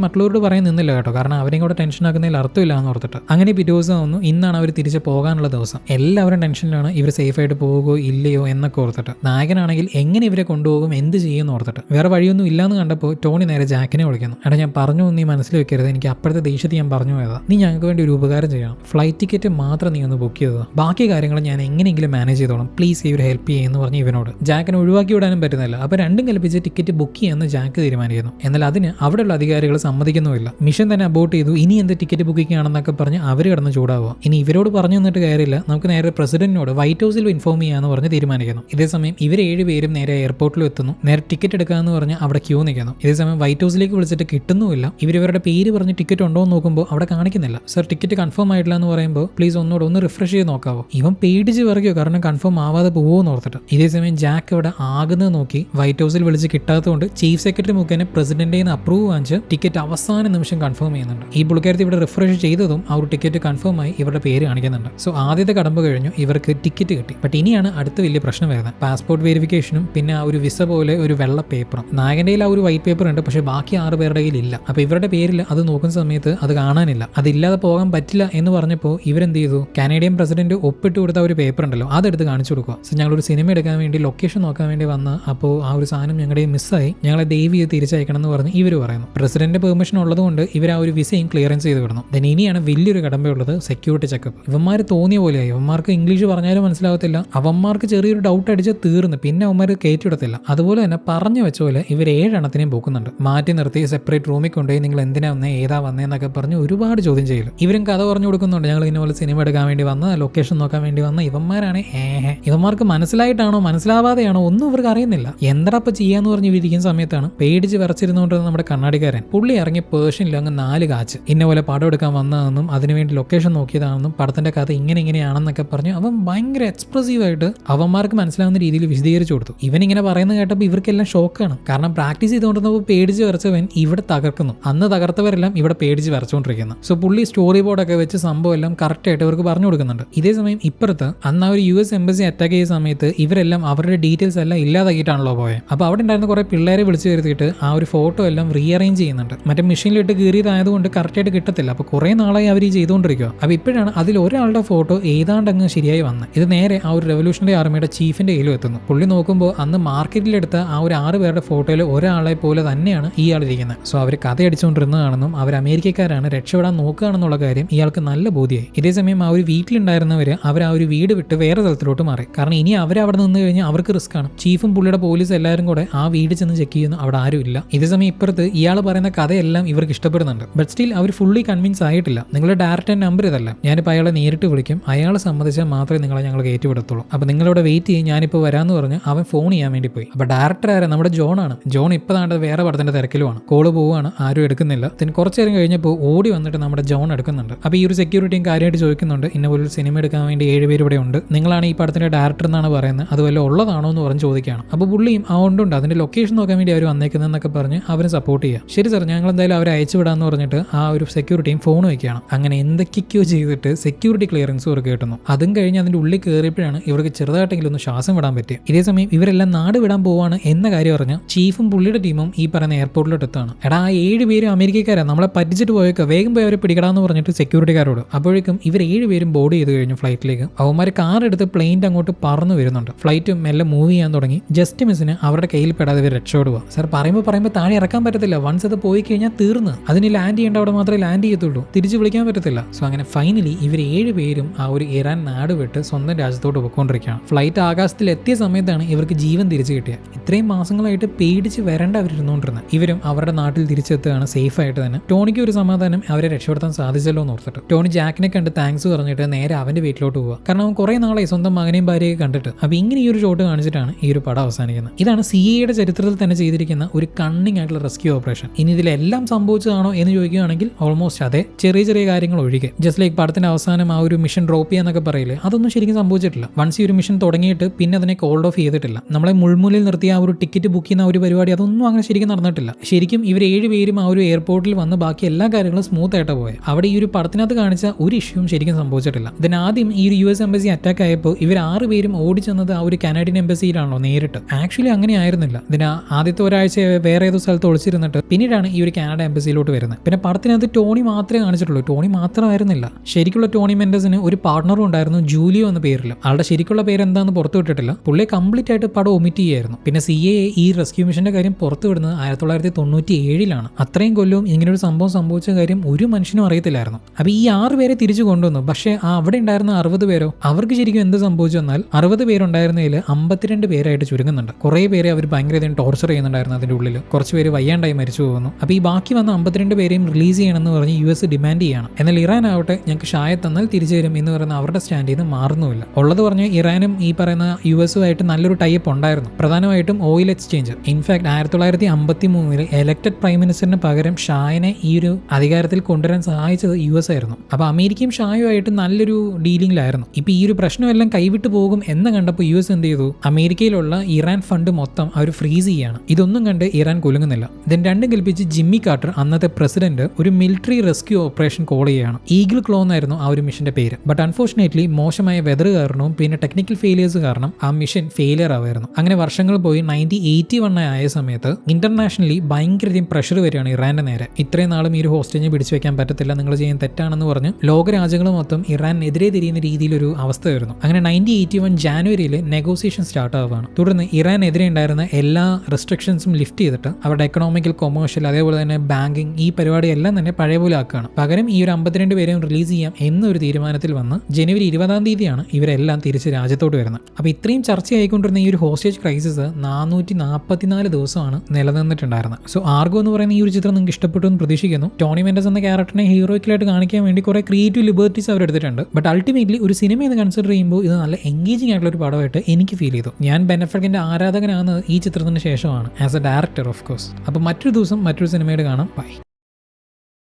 മറ്റുള്ളവരോട് പറയാൻ നിന്നില്ല കേട്ടോ. കാരണം അവരെയും കൂടെ ടെൻഷൻ ആക്കുന്നതിൽ അർത്ഥമില്ല എന്ന് ഓർത്തിട്ട്. അങ്ങനെ പിറ്റേ വന്നു ഇന്നാണ് അവർ തിരിച്ച് പോകാനുള്ള ദിവസം. എല്ലാവരും ടെൻഷനിലാണ് ഇവർ സേഫായിട്ട് പോകുമോ ഇല്ലയോ എന്നൊക്കെ ഓർത്തിട്ട്. നായകനാണെങ്കിൽ എങ്ങനെ ഇവരെ കൊണ്ടുപോകും എന്ത് ചെയ്യുമെന്ന് ഓർത്തിട്ട്. വേറെ വഴിയൊന്നും ഇല്ലാന്ന് കണ്ടപ്പോൾ ടോണി നേരെ ജാക്കിനെ വിളിക്കുന്നു. എടാ ഞാൻ പറഞ്ഞു നീ മനസ്സിൽ വെക്കരുത്. എനിക്ക് അപ്പോഴത്തെ ദേഷ്യത്തിൽ ഞാൻ പറഞ്ഞു പോയതാ. നീ ഞങ്ങൾക്ക് വേണ്ടി ഒരു ഉപകാരം ചെയ്യണം. ഫ്ലൈറ്റ് ടിക്കറ്റ് മാത്രം നീ ഒന്ന് ബുക്ക് ചെയ്തതാ ബാക്കി കാര്യങ്ങൾ ഞാൻ എങ്ങനെയെങ്കിലും മാനേജ് ചെയ്തോളാം. പ്ലീസ് ഇവർ ഹെൽപ്പ് ചെയ്യുമെന്ന് പറഞ്ഞ് ഇവനോട്. ജാക്കിനെ ഒഴിവാക്കി വിടാനും പറ്റുന്നില്ല. അപ്പോൾ രണ്ടും കൽപ്പിച്ച് ടിക്കറ്റ് ബുക്ക് ചെയ്യാമെന്ന് ജാക്ക് തീരുമാനിക്കുന്നു. എന്നാൽ അതിന് അവിടെയുള്ള അധികാരികൾ സമ്മതിക്കുന്നുമില്ല. മിഷൻ തന്നെ അബോട്ട് ചെയ്തു. ഇനി എന്ത് ടിക്കറ്റ് ബുക്കിംഗ് ആണെന്നൊക്കെ പറഞ്ഞ് അവർ കിടന്ന് ചൂടാവുക. ഇനി ഇവരോട് പറഞ്ഞു തന്നിട്ട് കയറില്ല നമുക്ക് നേരെ പ്രസിഡന്റിനോട് വൈറ്റ് ഹൗസിൽ ഇൻഫോം ചെയ്യാന്ന് പറഞ്ഞ് തീരുമാനിക്കുന്നു. ഇതേസമയം ഇവർ ഏഴുപേരും നേരെ എയർപോർട്ടിൽ എത്തുന്നു. നേരെ ടിക്കറ്റ് എടുക്കാന്ന് പറഞ്ഞ് അവിടെ ക്യൂ നിൽക്കുന്നു. ഇതേസമയം വൈറ്റ് ഹൗസിലേക്ക് വിളിച്ചിട്ട് കിട്ടുന്നുമില്ല. ഇവരവരുടെ പേര് പറഞ്ഞ് ടിക്കറ്റ് ഉണ്ടോ എന്ന് നോക്കുമ്പോൾ അവിടെ കാണിക്കുന്നില്ല. സർ ടിക്കറ്റ് കൺഫേം ആയിട്ടില്ല എന്ന് പറയുമ്പോൾ പ്ലീസ് ഒന്നുകൂടെ ഒന്ന് റിഫ്രഷ് ചെയ്ത് നോക്കാവോ? ഇവൻ പേടിച്ച് പറയോ കാരണം കൺഫേം ആവാതെ പോകുമെന്ന് ഓർത്തിട്ട്. ഇതേസമയം ജാക്ക് ഇവിടെ ആകുന്നത് നോക്കി വൈറ്റ് ഹൗസിൽ വിളിച്ച് കിട്ടാത്തതുകൊണ്ട് ചീഫ് സെക്രട്ടറി മുഖേന പ്രസിഡന്റിൽ നിന്ന് അപ്രൂവ് വാങ്ങിച്ച് ടിക്കറ്റ് അവസാന നിമിഷം കൺഫേം ചെയ്യുന്നുണ്ട്. ഈ പുള്ളിക്കാരത്തി ഇവിടെ റിഫ്രഷ് ചെയ്തതും ആ ഒരു ടിക്കറ്റ് കൺഫേം ആയി ഇവരുടെ പേര് കാണിക്കുന്നുണ്ട്. സോ ആദ്യത്തെ കടമ്പ് കഴിഞ്ഞു ഇവർക്ക് ടിക്കറ്റ് കിട്ടി. ബട്ട് ഇനിയാണ് അടുത്ത വലിയ പ്രശ്നം വരുന്നത്. പാസ്പോർട്ട് വെരിഫിക്കേഷനും പിന്നെ ആ ഒരു വിസ പോലെ ഒരു വെള്ള പേപ്പറും നായകന്റെ ആ ഒരു വൈറ്റ് പേപ്പർ ഉണ്ട് പക്ഷേ ബാക്കി ആറ് പേരുടെ കയ്യിൽ ഇല്ല. അപ്പോൾ ഇവരുടെ പേരിൽ അത് നോക്കുന്ന സമയത്ത് അത് കാണാനില്ല. അതില്ലാതെ പോകാൻ പറ്റില്ല എന്ന് പറഞ്ഞപ്പോൾ ഇവരെന്ത് ചെയ്തു? കാനേഡിയൻ പ്രസിഡന്റ് ഒപ്പിട്ട് കൊടുത്ത ഒരു പേപ്പർ ഉണ്ടല്ലോ അതെടുത്ത് കാണിച്ചു കൊടുക്കുക. സോ ഞങ്ങളൊരു സിനിമ എടുക്കാൻ വേണ്ടി ലൊക്കേഷൻ നോക്കാൻ വേണ്ടി വന്ന് അപ്പോൾ ആ ഒരു സാധനം ഞങ്ങളുടെ മിസ്സായി ഞങ്ങളെ ചെയ്ത് തിരിച്ചയക്കണം എന്ന് പറഞ്ഞ് ഇവർ പറയുന്നു. പ്രസിഡന്റ് പെർമിഷൻ ഉള്ളതുകൊണ്ട് ഇവർ ആ ഒരു വിസയും ക്ലിയറൻസ് ചെയ്ത് വിടുന്നു. ദൻ ഇനിയാണ് വലിയൊരു കടമ്പയുള്ളത് സെക്യൂരിറ്റി ചെക്കപ്പ് ഇവന്മാർ തോന്നിയ പോലെയായി. ഇവന്മാർക്ക് ഇംഗ്ലീഷ് പറഞ്ഞാലും മനസ്സിലാവത്തില്ല. അവന്മാർക്ക് ചെറിയൊരു ഡൗട്ട് അടിച്ച് തീർന്ന് പിന്നെ അവന്മാർ കയറ്റിവിടത്തില്ല. അതുപോലെ തന്നെ പറഞ്ഞു വെച്ച പോലെ ഇവർ ഏഴെണ്ണത്തിനെയും പോക്കുന്നുണ്ട്. മാറ്റി നിർത്തി സെപ്പറേറ്റ് റൂമിൽ കൊണ്ടുപോയി നിങ്ങൾ എന്തിനാ വന്നേ ഏതാ വന്നേ എന്നൊക്കെ പറഞ്ഞ് ഒരുപാട് ചോദ്യം ചെയ്യലും. ഇവരും കഥ പറഞ്ഞു കൊടുക്കുന്നുണ്ട്. ഞങ്ങൾ ഇന്ന സിനിമ എടുക്കാൻ വേണ്ടി വന്ന ലൊക്കേഷൻ നോക്കാൻ വേണ്ടി വന്ന ഇവന്മാരാണ് ഏഹ്. ഇവന്മാർക്ക് മനസ്സിലായിട്ടാണോ മനസ്സിലാവാതെയാണോ ഒന്നും ഇവർക്ക് അറിയുന്നില്ല. എന്തടപ്പം ചെയ്യാന്ന് പറഞ്ഞു ഇരിക്കുന്ന സമയത്താണ് പേടിച്ച് വിറച്ചിരുന്നുകൊണ്ടിരുന്ന നമ്മുടെ കണ്ണാടിക്കാരൻ. പുള്ളി ഇറങ്ങി പേർഷ്യനിൽ അങ്ങ് നാല് കാച്ച്. ഇന്ന പോലെ പടം എടുക്കാൻ വന്നതെന്നും അതിനുവേണ്ടി ലൊക്കേഷൻ നോക്കിയതാണെന്നും പടത്തിന്റെ കഥ ഇങ്ങനെ ഇങ്ങനെയാണെന്നൊക്കെ പറഞ്ഞു അവൻ ഭയങ്കര എക്സ്പ്രസീവായിട്ട് അവന്മാർക്ക് മനസ്സിലാവുന്ന രീതിയിൽ വിശദീകരിച്ചു കൊടുത്തു. ഇവൻ ഇങ്ങനെ പറയുന്നത് കേട്ടപ്പോൾ ഇവർക്കെല്ലാം ഷോക്കാണ് കാരണം പ്രാക്ടീസ് ചെയ്തുകൊണ്ടിരുന്നപ്പോൾ പേടിച്ച് വരച്ചവൻ ഇവിടെ തകർക്കുന്നു. അന്ന് തകർത്തവരെല്ലാം ഇവിടെ പേടിച്ച് വരച്ചുകൊണ്ടിരിക്കുന്നു സോ പുള്ളി സ്റ്റോറി ബോർഡൊക്കെ വെച്ച് സംഭവം എല്ലാം കറക്റ്റായിട്ട് ഇവർക്ക് പറഞ്ഞു കൊടുക്കുന്നുണ്ട്. ഇതേ സമയം ഇപ്പുറത്ത് അന്ന് ആ ഒരു യു എസ് എംബസി അറ്റാക്ക് ചെയ്ത സമയത്ത് ഇവരെല്ലാം അവരുടെ ഡീറ്റെയിൽസ് എല്ലാം ഇല്ലാതാക്കിയിട്ടാണല്ലോ പോയത് അപ്പോൾ അവിടെ ഉണ്ടായിരുന്ന കുറേ പിള്ളേരെ വിളിച്ചു വരുത്തിയിട്ട് ആ ഒരു ഫോട്ടോ എല്ലാം റീഅറേഞ്ച് ചെയ്യുന്നുണ്ട്. മറ്റേ മെഷീനിലിട്ട് കീറിയതായതുകൊണ്ട് കറക്റ്റായിട്ട് കിട്ടത്തില്ല. അപ്പോൾ കുറേ നാളായി അവർ ചെയ്തുകൊണ്ടിരിക്കുക അപ്പോൾ ഇപ്പോഴാണ് അതിൽ ഒരാളുടെ ഫോട്ടോ ഏതാണ്ട് അങ്ങ് ശരിയായി വന്നത് ഇത് നേരെ ആ ഒരു റെവല്യൂഷണറി ആർമിയുടെ ചീഫിന്റെ കയ്യിലും എത്തുന്നു. പുള്ളി നോക്കുമ്പോൾ അന്ന് മാർക്കറ്റിലെടുത്ത ആ ഒരു ആറ് പേരുടെ ഫോട്ടോയിൽ ഒരാളെ പോലെ തന്നെയാണ് ഇയാൾ ഇരിക്കുന്നത്. സോ അവർ കഥ അടിച്ചുകൊണ്ടിരുന്നതാണെന്നും അവർ അമേരിക്കക്കാരാണ് രക്ഷപ്പെടാൻ നോക്കുകയാണെന്നുള്ള കാര്യം ഇയാൾക്ക് നല്ല ബോധ്യമായി ഇതേസമയം ആ ഒരു വീട്ടിലുണ്ടായിരുന്നവർ അവർ ആ ഒരു വീട് വിട്ട് വേറെ സ്ഥലത്തിലോട്ട് മാറി. കാരണം ഇനി അവർ അവിടെ നിന്ന് കഴിഞ്ഞാൽ അവർക്ക് റിസ്ക് ആണ്. ചീഫും പുള്ളിയുടെ പോലീസ് എല്ലാവരും കൂടെ ആ വീട് ചെന്ന് ചെക്ക് ചെയ്യുന്നു. അവിടെ ആരുമില്ല ഇതേസമയം ഇപ്പുറത്ത് ഇയാൾ പറയുന്ന കഥയെല്ലാം ഇവർക്ക് ഇഷ്ടപ്പെടുന്നുണ്ട്. ബട്ട് സ്റ്റിൽ അവർ ഫുള്ളി കൺവിൻസ് ആയിട്ടില്ല. നിങ്ങളുടെ ഡയറക്റ്റ് നമ്പർ ഇതല്ല. ഞാനിപ്പോൾ അയാളെ നേരിട്ട് വിളിക്കും. അയാളെ സമ്മതിച്ചാൽ മാത്രമേ നിങ്ങളെ ഞങ്ങൾ കയറ്റിവിടത്തുള്ളൂ. അപ്പോൾ നിങ്ങളിവിടെ വെയിറ്റ് ചെയ്യും. ഞാനിപ്പോൾ വരാമെന്ന് പറഞ്ഞ് അവൻ ഫോൺ ചെയ്യാൻ വേണ്ടി പോയി. അപ്പോൾ ഡയറക്ടർ ആരാ? നമ്മുടെ ജോൺ ആണ്. ജോൺ ഇപ്പോൾ താണ്ട് വേറെ പടത്തിന്റെ തിരക്കിലുമാണ്. കോൾ പോവുകയാണ് ആരും എടുക്കുന്നില്ല. പിന്നെ കുറച്ച് നേരം കഴിഞ്ഞപ്പോൾ ഓടി വന്നിട്ട് നമ്മുടെ ജോൺ എടുക്കുന്നുണ്ട്. അപ്പോൾ ഈ ഒരു സെക്യൂരിറ്റിയും കാര്യമായിട്ട് ചോദിക്കുന്നുണ്ട്. ഇന്ന പോലെ ഒരു സിനിമ എടുക്കാൻ വേണ്ടി ഏഴുപേര് ഇവിടെ ഉണ്ട്. നിങ്ങളാണ് ഈ പടത്തിന്റെ ഡയറക്ടർ എന്നാണ് പറയുന്നത്. അതുപോലെ ഉള്ളതാണോ എന്ന് പറഞ്ഞ് ചോദിക്കുകയാണ്. അപ്പോൾ പുള്ളിയും ആ ഉണ്ടുണ്ട് അതിന്റെ ലൊക്കേഷൻ നോക്കാൻ വേണ്ടി അവർ വന്നേക്കുന്നതെന്നൊക്കെ പറഞ്ഞ് അവരെ സപ്പോർട്ട് ചെയ്യാം. ശരി സാർ ഞങ്ങൾ എന്തായാലും അവരെ അയച്ചു വിടാന്ന് പറഞ്ഞിട്ട് ആ ഒരു സെക്യൂരിറ്റിയും ഫോൺ വയ്ക്കുകയാണ് അങ്ങനെ എന്തൊക്കെയോ ചെയ്തിട്ട് സെക്യൂരിറ്റി ക്ലിയറൻസ് ഇവർക്ക് കിട്ടുന്നു. അതും കഴിഞ്ഞ് അതിന്റെ ഉള്ളിൽ കയറിയപ്പോഴാണ് ഇവർക്ക് ചെറുതായിട്ടെങ്കിലും ഒന്ന് ശ്വാസം വിടാൻ പറ്റുക ഇതേ സമയം ഇവരെല്ലാം നാട് വിടാൻ പോവാണ് എന്ന കാര്യം പറഞ്ഞ് ചീഫും പുള്ളിയുടെ ടീമും ഈ പറയുന്ന എയർപോർട്ടിലോട്ട് എത്താണ് എടാ ആ ഏഴ് പേരും അമേരിക്കക്കാരാണ് നമ്മളെ പറ്റിച്ചിട്ട് പോയേക്ക് വേഗം പോയി അവരെ പിടിക്കടാന്ന് പറഞ്ഞിട്ട് സെക്യൂരിറ്റിക്കാരോട് അപ്പോഴേക്കും ഇവർ ഏഴ് പേരും ബോർഡ് ചെയ്ത് കഴിഞ്ഞു ഫ്ലൈറ്റിലേക്ക് അവന്മാർ കാർ എടുത്ത് പ്ലെയിന്റെ അങ്ങോട്ട് പറന്നു വരുന്നുണ്ട്. ഫ്ലൈറ്റ് മെല്ലെ മൂവ് ചെയ്യാൻ തുടങ്ങി. ജസ്റ്റ് മിസ്സിന് അവരുടെ കയ്യിൽ പെടാതെ ഇവർ രക്ഷപ്പെടുക സാർ പറയുമ്പോൾ പറയുമ്പോൾ താഴെ ഇറക്കാൻ പറ്റത്തില്ല. വൺസ് അത് പോയി കഴിഞ്ഞാൽ തീർന്ന്. അതിന് ലാൻഡ് ചെയ്യേണ്ട അവിടെ മാത്രമേ ലാൻഡ് ചെയ്യത്തുള്ളൂ. തിരിച്ചു വിളിക്കാൻ പറ്റത്തില്ല. സോ അങ്ങനെ ഫൈനലി ഇവർ ഏഴ് പേരും ആ ഒരു ഇറാൻ നാട് വിട്ട് സ്വന്തം രാജ്യത്തോട്ട് പോയിക്കൊണ്ടിരിക്കുകയാണ്. ഫ്ലൈറ്റ് ആകാശത്തിൽ എത്തിയ സമയത്താണ് ഇവർക്ക് ജീവൻ തിരിച്ചു കിട്ടിയത്. ഇത്രയും മാസങ്ങളായിട്ട് പേടിച്ച് വരേണ്ട അവരിരുന്നുകൊണ്ടിരുന്നത് ഇവരും അവരുടെ നാട്ടിൽ തിരിച്ചെത്തുകയാണ് സേഫ് ആയിട്ട് തന്നെ. ടോണിക്ക് ഒരു സമാധാനം അവരെ രക്ഷപ്പെടുത്താൻ സാധിച്ചല്ലോ എന്ന് ഓർത്തിട്ട്. ടോണി ജാക്കിനെ കണ്ട് താങ്ക്സ് പറഞ്ഞിട്ട് നേരെ അവന്റെ വീട്ടിലോട്ട് പോവുക. കാരണം അവൻ കുറേ നാളെ സ്വന്തം മകനെയും ഭാര്യയെ കണ്ടിട്ട്. അപ്പോൾ ഇങ്ങനെ ഈ ഒരു ഷോട്ട് കാണിച്ചിട്ടാണ് ഈ ഒരു പടം അവസാനിക്കുന്നത്. ഇതാണ് സി എയുടെ ചരിത്രത്തിൽ തന്നെ ചെയ്തിരിക്കുന്ന ഒരു കണ്ണിങ് ആയിട്ടുള്ള റെസ്ക്യൂ ഓപ്പറേഷൻ ഇനി ഇതിലെല്ലാം സംഭവിച്ചതാണോ എന്ന് ചോദിക്കുകയാണെങ്കിൽ ഓൾമോസ്റ്റ് അതെ. ചെറിയ ചെറിയ കാര്യങ്ങൾ ഒഴികെ. ജസ്റ്റ് ലൈക്ക് പടത്തിന്റെ അവസാനം ആ ഒരു മിഷൻ ഡ്രോപ്പ് ചെയ്യാന്നൊക്കെ പറയില്ലേ അതൊന്നും ശരിക്കും സംഭവിച്ചിട്ടില്ല. വൺസ് ഈ ഒരു മിഷൻ തുടങ്ങിയിട്ട് പിന്നെ അതിനെ കോൾഡ് ഓഫ് ചെയ്തിട്ടില്ല. നമ്മളെ മുൾമുലിൽ നിർത്തിയ ആ ഒരു ടിക്കറ്റ് ബുക്ക് ചെയ്യുന്ന ഒരു പരിപാടി അതൊന്നും അങ്ങനെ ശരിക്കും നടന്നിട്ടില്ല. ശരിക്കും ഇവർ ഏഴ് പേരും ആ ഒരു എയർപോർട്ടിൽ വന്ന് ബാക്കി എല്ലാ കാര്യങ്ങളും സ്മൂത്ത് ആയിട്ട് പോയത് അവിടെ ഈ ഒരു പടത്തിനകത്ത് കാണിച്ച ഒരു ഇഷ്യൂവും ശരിക്കും സംഭവിച്ചിട്ടില്ല. ഇതിനാദ്യം ഈ ഒരു യു എസ് എംബസി അറ്റാക്ക് ആയപ്പോൾ ഇവർ ആറ് പേരും ഓടിച്ചെന്നത് ആ ഒരു കനേഡിയൻ എംബസിയിലാണല്ലോ നേരിട്ട്. ആക്ച്വലി അങ്ങനെ ആയിരുന്നില്ല ഇതിന് ആദ്യത്തെ ഒരാഴ്ച വേറെ ഏതോ സ്ഥലത്ത് ഒളിച്ചിരുന്നിട്ട് പിന്നീടാണ് ഈ ഒരു കാനഡ എംബസിയിലോട്ട് വരുന്നത്. പിന്നെ പടത്തിനകത്ത് ടോണി മാത്രമേ കാണിച്ചിട്ടുള്ളൂ. ടോണി മാത്രമായിരുന്നില്ല. ശരിക്കുള്ള ടോണി മെൻഡസിന് ഒരു പാർട്ണറും ഉണ്ടായിരുന്നു ജൂലിയോ എന്ന പേരിൽ ആളുടെ ശരിക്കുള്ള പേര് എന്താണെന്ന് പുറത്തു വിട്ടിട്ടില്ല. പുള്ളിയെ കംപ്ലീറ്റ് ആയിട്ട് പടം ഒമിറ്റ് ചെയ്യായിരുന്നു. പിന്നെ സി എ ഈ റെസ്ക്യൂ മിഷന്റെ കാര്യം പുറത്തു വിടുന്നത് ആയിരത്തി തൊള്ളായിരത്തി തൊണ്ണൂറ്റി ഏഴിലാണ് അത്രയും കൊല്ലവും ഇങ്ങനെ ഒരു സംഭവം സംഭവിച്ച കാര്യം ഒരു മനുഷ്യനും അറിയത്തില്ലായിരുന്നു. അപ്പൊ ഈ ആറ് പേരെ തിരിച്ചു കൊണ്ടുവന്നു. പക്ഷേ ആ അവിടെ ഉണ്ടായിരുന്ന അറുപത് പേരോ അവർക്ക് ശരിക്കും എന്ത് സംഭവിച്ചു വന്നാൽ അറുപത് പേരുണ്ടായിരുന്നതിൽ അമ്പത്തിരണ്ട് പേരായിട്ട് ചുരുങ്ങുന്നുണ്ട്. കുറേ പേരെ അവർ ഭയങ്കര ടോർച്ചർ ചെയ്യുന്നുണ്ടായിരുന്നു അതിന്റെ ഉള്ളിൽ. കുറച്ച് പേര് വയ്യാണ്ടായി മരിച്ചു പോകുന്നു. അപ്പോൾ ഈ ബാക്കി വന്ന അമ്പത്തിരണ്ട് പേരെയും റിലീസ് ചെയ്യണമെന്ന് പറഞ്ഞ് യു എസ് ഡിമാൻഡ് ചെയ്യണം. എന്നാൽ ഇറാൻ ആവട്ടെ ഞങ്ങൾക്ക് ഷായ തന്നാൽ തിരിച്ചു തരും എന്ന് പറയുന്ന അവരുടെ സ്റ്റാൻഡിൽ നിന്ന് മാറുന്നുമില്ല. ഉള്ളത് പറഞ്ഞ് ഇറാനും ഈ പറയുന്ന യു എസുമായിട്ട് നല്ലൊരു ടൈപ്പ് ഉണ്ടായിരുന്നു. പ്രധാനമായിട്ടും ഓയിൽ എക്സ്ചേഞ്ച് ഇൻഫാക്ട് ആയിരത്തി തൊള്ളായിരത്തി അമ്പത്തി മൂന്നിൽ എലക്ടഡ് പ്രൈം മിനിസ്റ്ററിന് പകരം ഷായനെ ഈ ഒരു അധികാരത്തിൽ കൊണ്ടുവരാൻ സഹായിച്ചത് യു എസ് ആയിരുന്നു. അപ്പോൾ അമേരിക്കയും ഷായുമായിട്ട് നല്ലൊരു ഡീലിംഗിലായിരുന്നു. ഇപ്പോൾ ഈ ഒരു പ്രശ്നമെല്ലാം കൈവിട്ടു പോകും എന്ന് കണ്ടപ്പോൾ യു എസ് എന്ത് ചെയ്തു? അമേരിക്കയിലുള്ള ഇറാൻ ഫണ്ട് മൊത്തം അവർ ഫ്രീസ് ചെയ്യാണ്. ഇതൊന്നും കണ്ട് ഇറാൻ കുലുങ്ങുന്നില്ല. ദെൻ രണ്ടും കൽപ്പിച്ച് ജിമ്മി കാർട്ടർ അന്നത്തെ പ്രസിഡന്റ് ഒരു മിലിറ്ററി റെസ്ക്യൂ ഓപ്പറേഷൻ കോൾ ചെയ്യുകയാണ് ഈഗിൾ ക്ലോ എന്നായിരുന്നു ആ ഒരു മിഷന്റെ പേര്. ബട്ട് അൺഫോർച്ചുനേറ്റ്ലി മോശമായ വെതർ കാരണവും പിന്നെ ടെക്നിക്കൽ ഫെയിലിയേഴ്സ് കാരണം ആ മിഷൻ ഫെയിലിയർ ആവായിരുന്നു. അങ്ങനെ വർഷങ്ങൾ പോയി നയന്റീൻ എയ്റ്റി വൺ ആയ സമയത്ത് ഇന്റർനാഷണലി ഭയങ്കരധികം പ്രഷർ വരികയാണ് ഇറാന്റെ നേരെ. ഇത്രയും നാളും ഈ ഒരു ഹോസ്റ്റേജിനെ പിടിച്ചു വെക്കാൻ പറ്റത്തില്ല നിങ്ങൾ ചെയ്യാൻ തെറ്റാണെന്ന് പറഞ്ഞ് ലോകരാജ്യങ്ങൾ മൊത്തം ഇറാനെതിരെ തിരിയുന്ന രീതിയിലൊരു അവസ്ഥ വരുന്നു അങ്ങനെ നയന്റീൻ എയ്റ്റി വൺ ജാനുവരിയിൽ നെഗോസിയേഷൻ സ്റ്റാർട്ട് ആവുകയാണ്. തുടർന്ന് ഇറാനെതിരെ ഉണ്ടായിരുന്ന എല്ലാ റെസ്ട്രിക്ഷൻസും ലിഫ്റ്റ് ചെയ്തിട്ട് അവരുടെ എക്കണോമിക്കൽ കൊമേഴ്ഷ്യൽ അതേപോലെ തന്നെ ബാങ്കിങ് ഈ പരിപാടി എല്ലാം തന്നെ പഴയ പോലെ ആക്കുകയാണ്. പകരം ഈ ഒരു അമ്പത്തിരണ്ട് പേരെയും റിലീസ് ചെയ്യാം എന്നൊരു തീരുമാനത്തിൽ വന്ന് ജനുവരി ഇരുപതാം തീയതിയാണ് ഇവരെല്ലാം തിരിച്ച് രാജ്യത്തോട്ട് വരുന്നത്. അപ്പോൾ ഇത്രയും ചർച്ചയായിക്കൊണ്ടിരുന്ന ഈ ഒരു ഹോസ്റ്റേജ് ക്രൈസിസ് നാനൂറ്റി നാൽപ്പത്തിനാല് ദിവസമാണ് നിലനിന്നിട്ടുണ്ടായിരുന്നത്. സോ ആർഗോ എന്ന് പറയുന്ന ഈ ഒരു ചിത്രം നിങ്ങൾക്ക് ഇഷ്ടപ്പെട്ടു എന്ന് പ്രതീക്ഷിക്കുന്നു. ടോണി മെൻഡസ് എന്ന ക്യാരക്ടറിനെ ഹീറോയ്ക്കലായിട്ട് കാണിക്കാൻ വേണ്ടി കുറേ ക്രിയേറ്റീവ് ലിബർട്ടീസ് അവർ എടുത്തിട്ടുണ്ട്. ബട്ട് അൾട്ടിമേറ്റ്ലി ഒരു സിനിമ എന്ന് കൺസിഡർ ചെയ്യുമ്പോൾ ഇത് നല്ല എൻഗേജിംഗ് ആയിട്ടുള്ള ഒരു പടമായിട്ട് എനിക്ക് ഫീൽ ചെയ്തു. ഞാൻ ബെനഫർക്കിന്റെ ആരാധകനാണ് ഈ ചിത്രത്തിന് ശേഷമാണ്. As a director of course അപ്പോൾ മറ്റൊരു ദിവസം മറ്റൊരു സിനിമയുടെ കാണാം. ബൈ